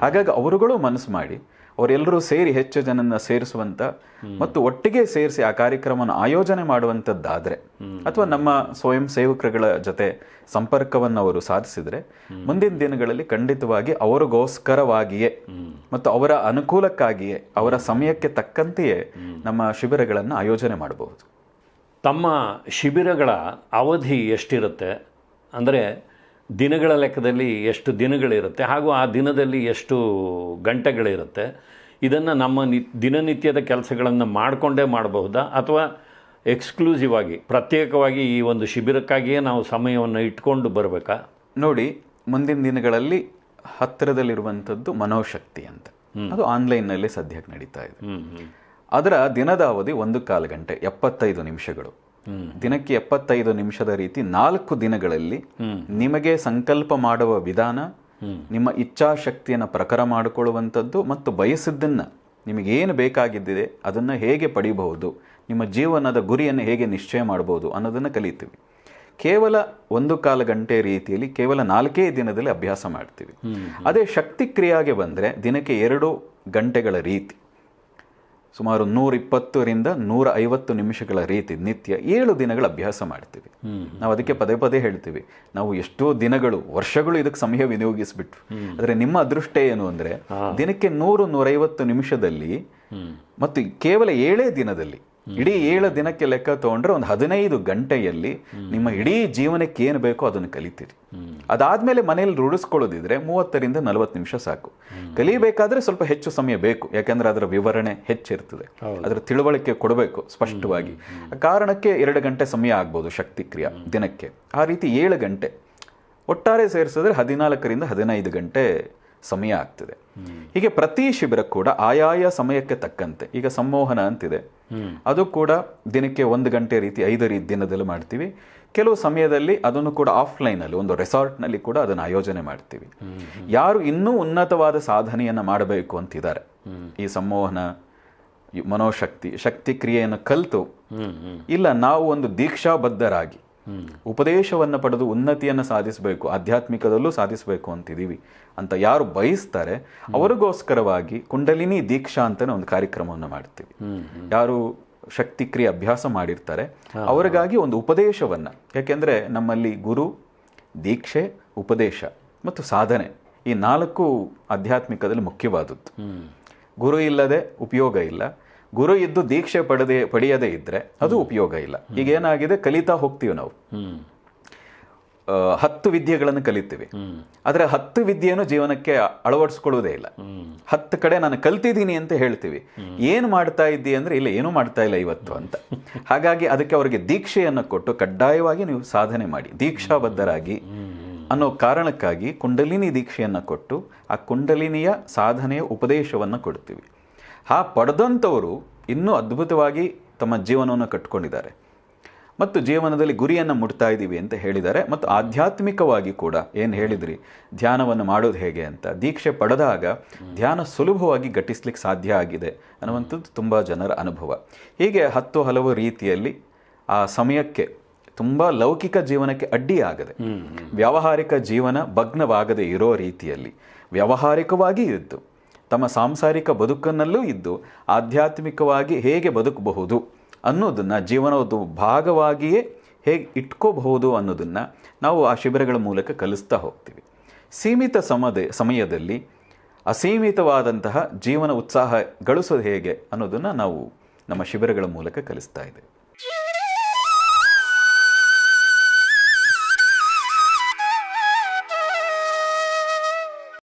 ಹಾಗಾಗಿ ಅವರುಗಳು ಮನಸ್ಸು ಮಾಡಿ ಅವರೆಲ್ಲರೂ ಸೇರಿ ಹೆಚ್ಚು ಜನನ್ನ ಸೇರಿಸುವಂತ ಮತ್ತು ಒಟ್ಟಿಗೆ ಸೇರಿಸಿ ಆ ಕಾರ್ಯಕ್ರಮವನ್ನು ಆಯೋಜನೆ ಮಾಡುವಂತದ್ದಾದ್ರೆ ಅಥವಾ ನಮ್ಮ ಸ್ವಯಂ ಸೇವಕರುಗಳ ಜೊತೆ ಸಂಪರ್ಕವನ್ನು ಅವರು ಸಾಧಿಸಿದ್ರೆ ಮುಂದಿನ ದಿನಗಳಲ್ಲಿ ಖಂಡಿತವಾಗಿ ಅವರಿಗೋಸ್ಕರವಾಗಿಯೇ ಮತ್ತು ಅವರ ಅನುಕೂಲಕ್ಕಾಗಿಯೇ ಅವರ ಸಮಯಕ್ಕೆ ತಕ್ಕಂತೆಯೇ ನಮ್ಮ ಶಿಬಿರಗಳನ್ನು ಆಯೋಜನೆ ಮಾಡಬಹುದು. ತಮ್ಮ ಶಿಬಿರಗಳ ಅವಧಿ ಎಷ್ಟಿರುತ್ತೆ? ಅಂದರೆ ದಿನಗಳ ಲೆಕ್ಕದಲ್ಲಿ ಎಷ್ಟು ದಿನಗಳಿರುತ್ತೆ ಹಾಗೂ ಆ ದಿನದಲ್ಲಿ ಎಷ್ಟು ಗಂಟೆಗಳಿರುತ್ತೆ ಇದನ್ನು ನಮ್ಮ ನಿ ದಿನನಿತ್ಯದ ಕೆಲಸಗಳನ್ನು ಮಾಡಿಕೊಂಡೇ ಮಾಡಬಹುದಾ? ಅಥವಾ ಎಕ್ಸ್ಕ್ಲೂಸಿವ್ ಆಗಿ ಪ್ರತ್ಯೇಕವಾಗಿ ಈ ಒಂದು ಶಿಬಿರಕ್ಕಾಗಿಯೇ ನಾವು ಸಮಯವನ್ನು ಇಟ್ಕೊಂಡು ಬರಬೇಕಾ? ನೋಡಿ ಮುಂದಿನ ದಿನಗಳಲ್ಲಿ ಹತ್ತಿರದಲ್ಲಿರುವಂಥದ್ದು ಮನೋಶಕ್ತಿ ಅಂತ. ಅದು ಆನ್ಲೈನ್ನಲ್ಲಿ ಸದ್ಯಕ್ಕೆ ನಡೀತಾ ಇದೆ. ಅದರ ದಿನದ ಅವಧಿ ಒಂದು ಕಾಲು ಗಂಟೆ ಎಪ್ಪತ್ತೈದು ನಿಮಿಷಗಳು. ದಿನಕ್ಕೆ ಎಪ್ಪತ್ತೈದು ನಿಮಿಷದ ರೀತಿ ನಾಲ್ಕು ದಿನಗಳಲ್ಲಿ ನಿಮಗೆ ಸಂಕಲ್ಪ ಮಾಡುವ ವಿಧಾನ ನಿಮ್ಮ ಇಚ್ಛಾಶಕ್ತಿಯನ್ನು ಪ್ರಖರ ಮಾಡಿಕೊಳ್ಳುವಂಥದ್ದು ಮತ್ತು ಬಯಸಿದ್ದನ್ನು ನಿಮಗೇನು ಬೇಕಾಗಿದ್ದಿದೆ ಅದನ್ನು ಹೇಗೆ ಪಡಿಬಹುದು ನಿಮ್ಮ ಜೀವನದ ಗುರಿಯನ್ನು ಹೇಗೆ ನಿಶ್ಚಯ ಮಾಡಬಹುದು ಅನ್ನೋದನ್ನು ಕಲಿತೀವಿ. ಕೇವಲ ಒಂದು ಕಾಲು ಗಂಟೆ ರೀತಿಯಲ್ಲಿ ಕೇವಲ ನಾಲ್ಕೇ ದಿನದಲ್ಲಿ ಅಭ್ಯಾಸ ಮಾಡ್ತೀವಿ. ಅದೇ ಶಕ್ತಿ ಕ್ರಿಯಾಗೆ ಬಂದರೆ ದಿನಕ್ಕೆ ಎರಡು ಗಂಟೆಗಳ ರೀತಿ. ಸುಮಾರು ನೂರ ಇಪ್ಪತ್ತರಿಂದ ನೂರ ಐವತ್ತು ನಿಮಿಷಗಳ ರೀತಿ ನಿತ್ಯ ಏಳು ದಿನಗಳ ಅಭ್ಯಾಸ ಮಾಡ್ತೀವಿ. ನಾವು ಅದಕ್ಕೆ ಪದೇ ಪದೇ ಹೇಳ್ತೀವಿ. ನಾವು ಎಷ್ಟೋ ದಿನಗಳು ವರ್ಷಗಳು ಇದಕ್ಕೆ ಸಮಯ ವಿನಿಯೋಗಿಸ್ಬಿಟ್ರು. ಆದರೆ ನಿಮ್ಮ ಅದೃಷ್ಟ ಏನು ಅಂದರೆ ದಿನಕ್ಕೆ ನೂರು ನೂರೈವತ್ತು ನಿಮಿಷದಲ್ಲಿ ಮತ್ತು ಕೇವಲ ಏಳೇ ದಿನದಲ್ಲಿ ಇಡೀ ಏಳು ದಿನಕ್ಕೆ ಲೆಕ್ಕ ತಗೊಂಡ್ರೆ ಒಂದು ಹದಿನೈದು ಗಂಟೆಯಲ್ಲಿ ನಿಮ್ಮ ಇಡೀ ಜೀವನಕ್ಕೆ ಏನು ಬೇಕೋ ಅದನ್ನು ಕಲಿತೀರಿ. ಅದಾದ್ಮೇಲೆ ಮನೆಯಲ್ಲಿ ರೂಢಿಸ್ಕೊಳ್ಳೋದಿದ್ರೆ ಮೂವತ್ತರಿಂದ ನಲವತ್ತು ನಿಮಿಷ ಸಾಕು. ಕಲಿಬೇಕಾದ್ರೆ ಸ್ವಲ್ಪ ಹೆಚ್ಚು ಸಮಯ ಬೇಕು. ಯಾಕಂದ್ರೆ ಅದರ ವಿವರಣೆ ಹೆಚ್ಚಿರ್ತದೆ. ಅದರ ತಿಳುವಳಿಕೆ ಕೊಡಬೇಕು ಸ್ಪಷ್ಟವಾಗಿ. ಕಾರಣಕ್ಕೆ ಎರಡು ಗಂಟೆ ಸಮಯ ಆಗ್ಬೋದು ಶಕ್ತಿ ಕ್ರಿಯಾ ದಿನಕ್ಕೆ. ಆ ರೀತಿ ಏಳು ಗಂಟೆ. ಒಟ್ಟಾರೆ ಸೇರಿಸಿದ್ರೆ ಹದಿನಾಲ್ಕರಿಂದ ಹದಿನೈದು ಗಂಟೆ ಸಮಯ ಆಗ್ತದೆ. ಹೀಗೆ ಪ್ರತಿ ಶಿಬಿರ ಕೂಡ ಆಯಾಯ ಸಮಯಕ್ಕೆ ತಕ್ಕಂತೆ ಈಗ ಸಂಮೋಹನ ಅಂತಿದೆ. ಅದು ಕೂಡ ದಿನಕ್ಕೆ ಒಂದು ಗಂಟೆ ರೀತಿ ಐದು ರೀತಿ ದಿನದಲ್ಲಿ ಮಾಡ್ತೀವಿ. ಕೆಲವು ಸಮಯದಲ್ಲಿ ಅದನ್ನು ಕೂಡ ಆಫ್ಲೈನಲ್ಲಿ ಒಂದು ರೆಸಾರ್ಟ್ನಲ್ಲಿ ಕೂಡ ಅದನ್ನು ಆಯೋಜನೆ ಮಾಡ್ತೀವಿ. ಯಾರು ಇನ್ನೂ ಉನ್ನತವಾದ ಸಾಧನೆಯನ್ನು ಮಾಡಬೇಕು ಅಂತಿದ್ದಾರೆ. ಈ ಸಂಮೋಹನ ಮನೋಶಕ್ತಿ ಶಕ್ತಿ ಕ್ರಿಯೆಯನ್ನು ಕಲಿತು ಇಲ್ಲ ನಾವು ಒಂದು ದೀಕ್ಷಾಬದ್ಧರಾಗಿ ಉಪದೇಶವನ್ನು ಪಡೆದು ಉನ್ನತಿಯನ್ನು ಸಾಧಿಸಬೇಕು ಆಧ್ಯಾತ್ಮಿಕದಲ್ಲೂ ಸಾಧಿಸಬೇಕು ಅಂತಿದ್ದೀವಿ ಅಂತ ಯಾರು ಬಯಸ್ತಾರೆ ಅವರಿಗೋಸ್ಕರವಾಗಿ ಕುಂಡಲಿನಿ ದೀಕ್ಷಾ ಅಂತಲೇ ಒಂದು ಕಾರ್ಯಕ್ರಮವನ್ನು ಮಾಡ್ತೀವಿ. ಯಾರು ಶಕ್ತಿ ಕ್ರಿಯೆ ಅಭ್ಯಾಸ ಮಾಡಿರ್ತಾರೆ ಅವರಿಗಾಗಿ ಒಂದು ಉಪದೇಶವನ್ನ. ಯಾಕೆಂದ್ರೆ ನಮ್ಮಲ್ಲಿ ಗುರು ದೀಕ್ಷೆ ಉಪದೇಶ ಮತ್ತು ಸಾಧನೆ ಈ ನಾಲ್ಕು ಆಧ್ಯಾತ್ಮಿಕದಲ್ಲಿ ಮುಖ್ಯವಾದದ್ದು. ಗುರು ಇಲ್ಲದೆ ಉಪಯೋಗ ಇಲ್ಲ. ಗುರು ಇದ್ದು ದೀಕ್ಷೆ ಪಡೆದೇ ಪಡೆಯದೇ ಇದ್ರೆ ಅದು ಉಪಯೋಗ ಇಲ್ಲ. ಈಗ ಏನಾಗಿದೆ? ಕಲಿತಾ ಹೋಗ್ತೀವಿ ನಾವು. ಹತ್ತು ವಿದ್ಯೆಗಳನ್ನು ಕಲಿತೀವಿ. ಆದರೆ ಹತ್ತು ವಿದ್ಯೆಯನ್ನು ಜೀವನಕ್ಕೆ ಅಳವಡಿಸ್ಕೊಳ್ಳೋದೇ ಇಲ್ಲ. ಹತ್ತು ಕಡೆ ನಾನು ಕಲ್ತಿದ್ದೀನಿ ಅಂತ ಹೇಳ್ತೀವಿ. ಏನು ಮಾಡ್ತಾ ಇದ್ದೀ ಅಂದ್ರೆ ಇಲ್ಲ ಏನೂ ಮಾಡ್ತಾ ಇಲ್ಲ ಇವತ್ತು ಅಂತ. ಹಾಗಾಗಿ ಅದಕ್ಕೆ ಅವರಿಗೆ ದೀಕ್ಷೆಯನ್ನು ಕೊಟ್ಟು ಕಡ್ಡಾಯವಾಗಿ ನೀವು ಸಾಧನೆ ಮಾಡಿ ದೀಕ್ಷಾಬದ್ಧರಾಗಿ ಅನ್ನೋ ಕಾರಣಕ್ಕಾಗಿ ಕುಂಡಲಿನಿ ದೀಕ್ಷೆಯನ್ನು ಕೊಟ್ಟು ಆ ಕುಂಡಲಿನಿಯ ಸಾಧನೆಯ ಉಪದೇಶವನ್ನು ಕೊಡ್ತೀವಿ. ಆ ಪಡೆದಂಥವರು ಇನ್ನೂ ಅದ್ಭುತವಾಗಿ ತಮ್ಮ ಜೀವನವನ್ನು ಕಟ್ಕೊಂಡಿದ್ದಾರೆ. ಮತ್ತು ಜೀವನದಲ್ಲಿ ಗುರಿಯನ್ನು ಮುಟ್ತಾ ಇದ್ದೀವಿ ಅಂತ ಹೇಳಿದ್ದಾರೆ. ಮತ್ತು ಆಧ್ಯಾತ್ಮಿಕವಾಗಿ ಕೂಡ ಏನು ಹೇಳಿದ್ರಿ? ಧ್ಯಾನವನ್ನು ಮಾಡೋದು ಹೇಗೆ ಅಂತ. ದೀಕ್ಷೆ ಪಡೆದಾಗ ಧ್ಯಾನ ಸುಲಭವಾಗಿ ಘಟಿಸ್ಲಿಕ್ಕೆ ಸಾಧ್ಯ ಆಗಿದೆ ಅನ್ನುವಂಥದ್ದು ತುಂಬ ಜನರ ಅನುಭವ. ಹೀಗೆ ಹತ್ತು ಹಲವು ರೀತಿಯಲ್ಲಿ ಆ ಸಮಯಕ್ಕೆ ತುಂಬ ಲೌಕಿಕ ಜೀವನಕ್ಕೆ ಅಡ್ಡಿಯಾಗದೆ ವ್ಯಾವಹಾರಿಕ ಜೀವನ ಭಗ್ನವಾಗದೆ ಇರೋ ರೀತಿಯಲ್ಲಿ ವ್ಯಾವಹಾರಿಕವಾಗಿ ಇದ್ದು ತಮ್ಮ ಸಾಂಸಾರಿಕ ಬದುಕನ್ನಲ್ಲೂ ಇದ್ದು ಆಧ್ಯಾತ್ಮಿಕವಾಗಿ ಹೇಗೆ ಬದುಕಬಹುದು ಅನ್ನೋದನ್ನು ಜೀವನದ ಭಾಗವಾಗಿಯೇ ಹೇಗೆ ಇಟ್ಕೋಬಹುದು ಅನ್ನೋದನ್ನು ನಾವು ಆ ಶಿಬಿರಗಳ ಮೂಲಕ ಕಲಿಸ್ತಾ ಹೋಗ್ತೀವಿ. ಸೀಮಿತ ಸಮದ, ಸಮಯದಲ್ಲಿ ಅಸೀಮಿತವಾದಂತಹ ಜೀವನ ಉತ್ಸಾಹ ಗಳಿಸೋದು ಹೇಗೆ ಅನ್ನೋದನ್ನು ನಾವು ನಮ್ಮ ಶಿಬಿರಗಳ ಮೂಲಕ ಕಲಿಸ್ತಾ ಇದ್ದೇವೆ.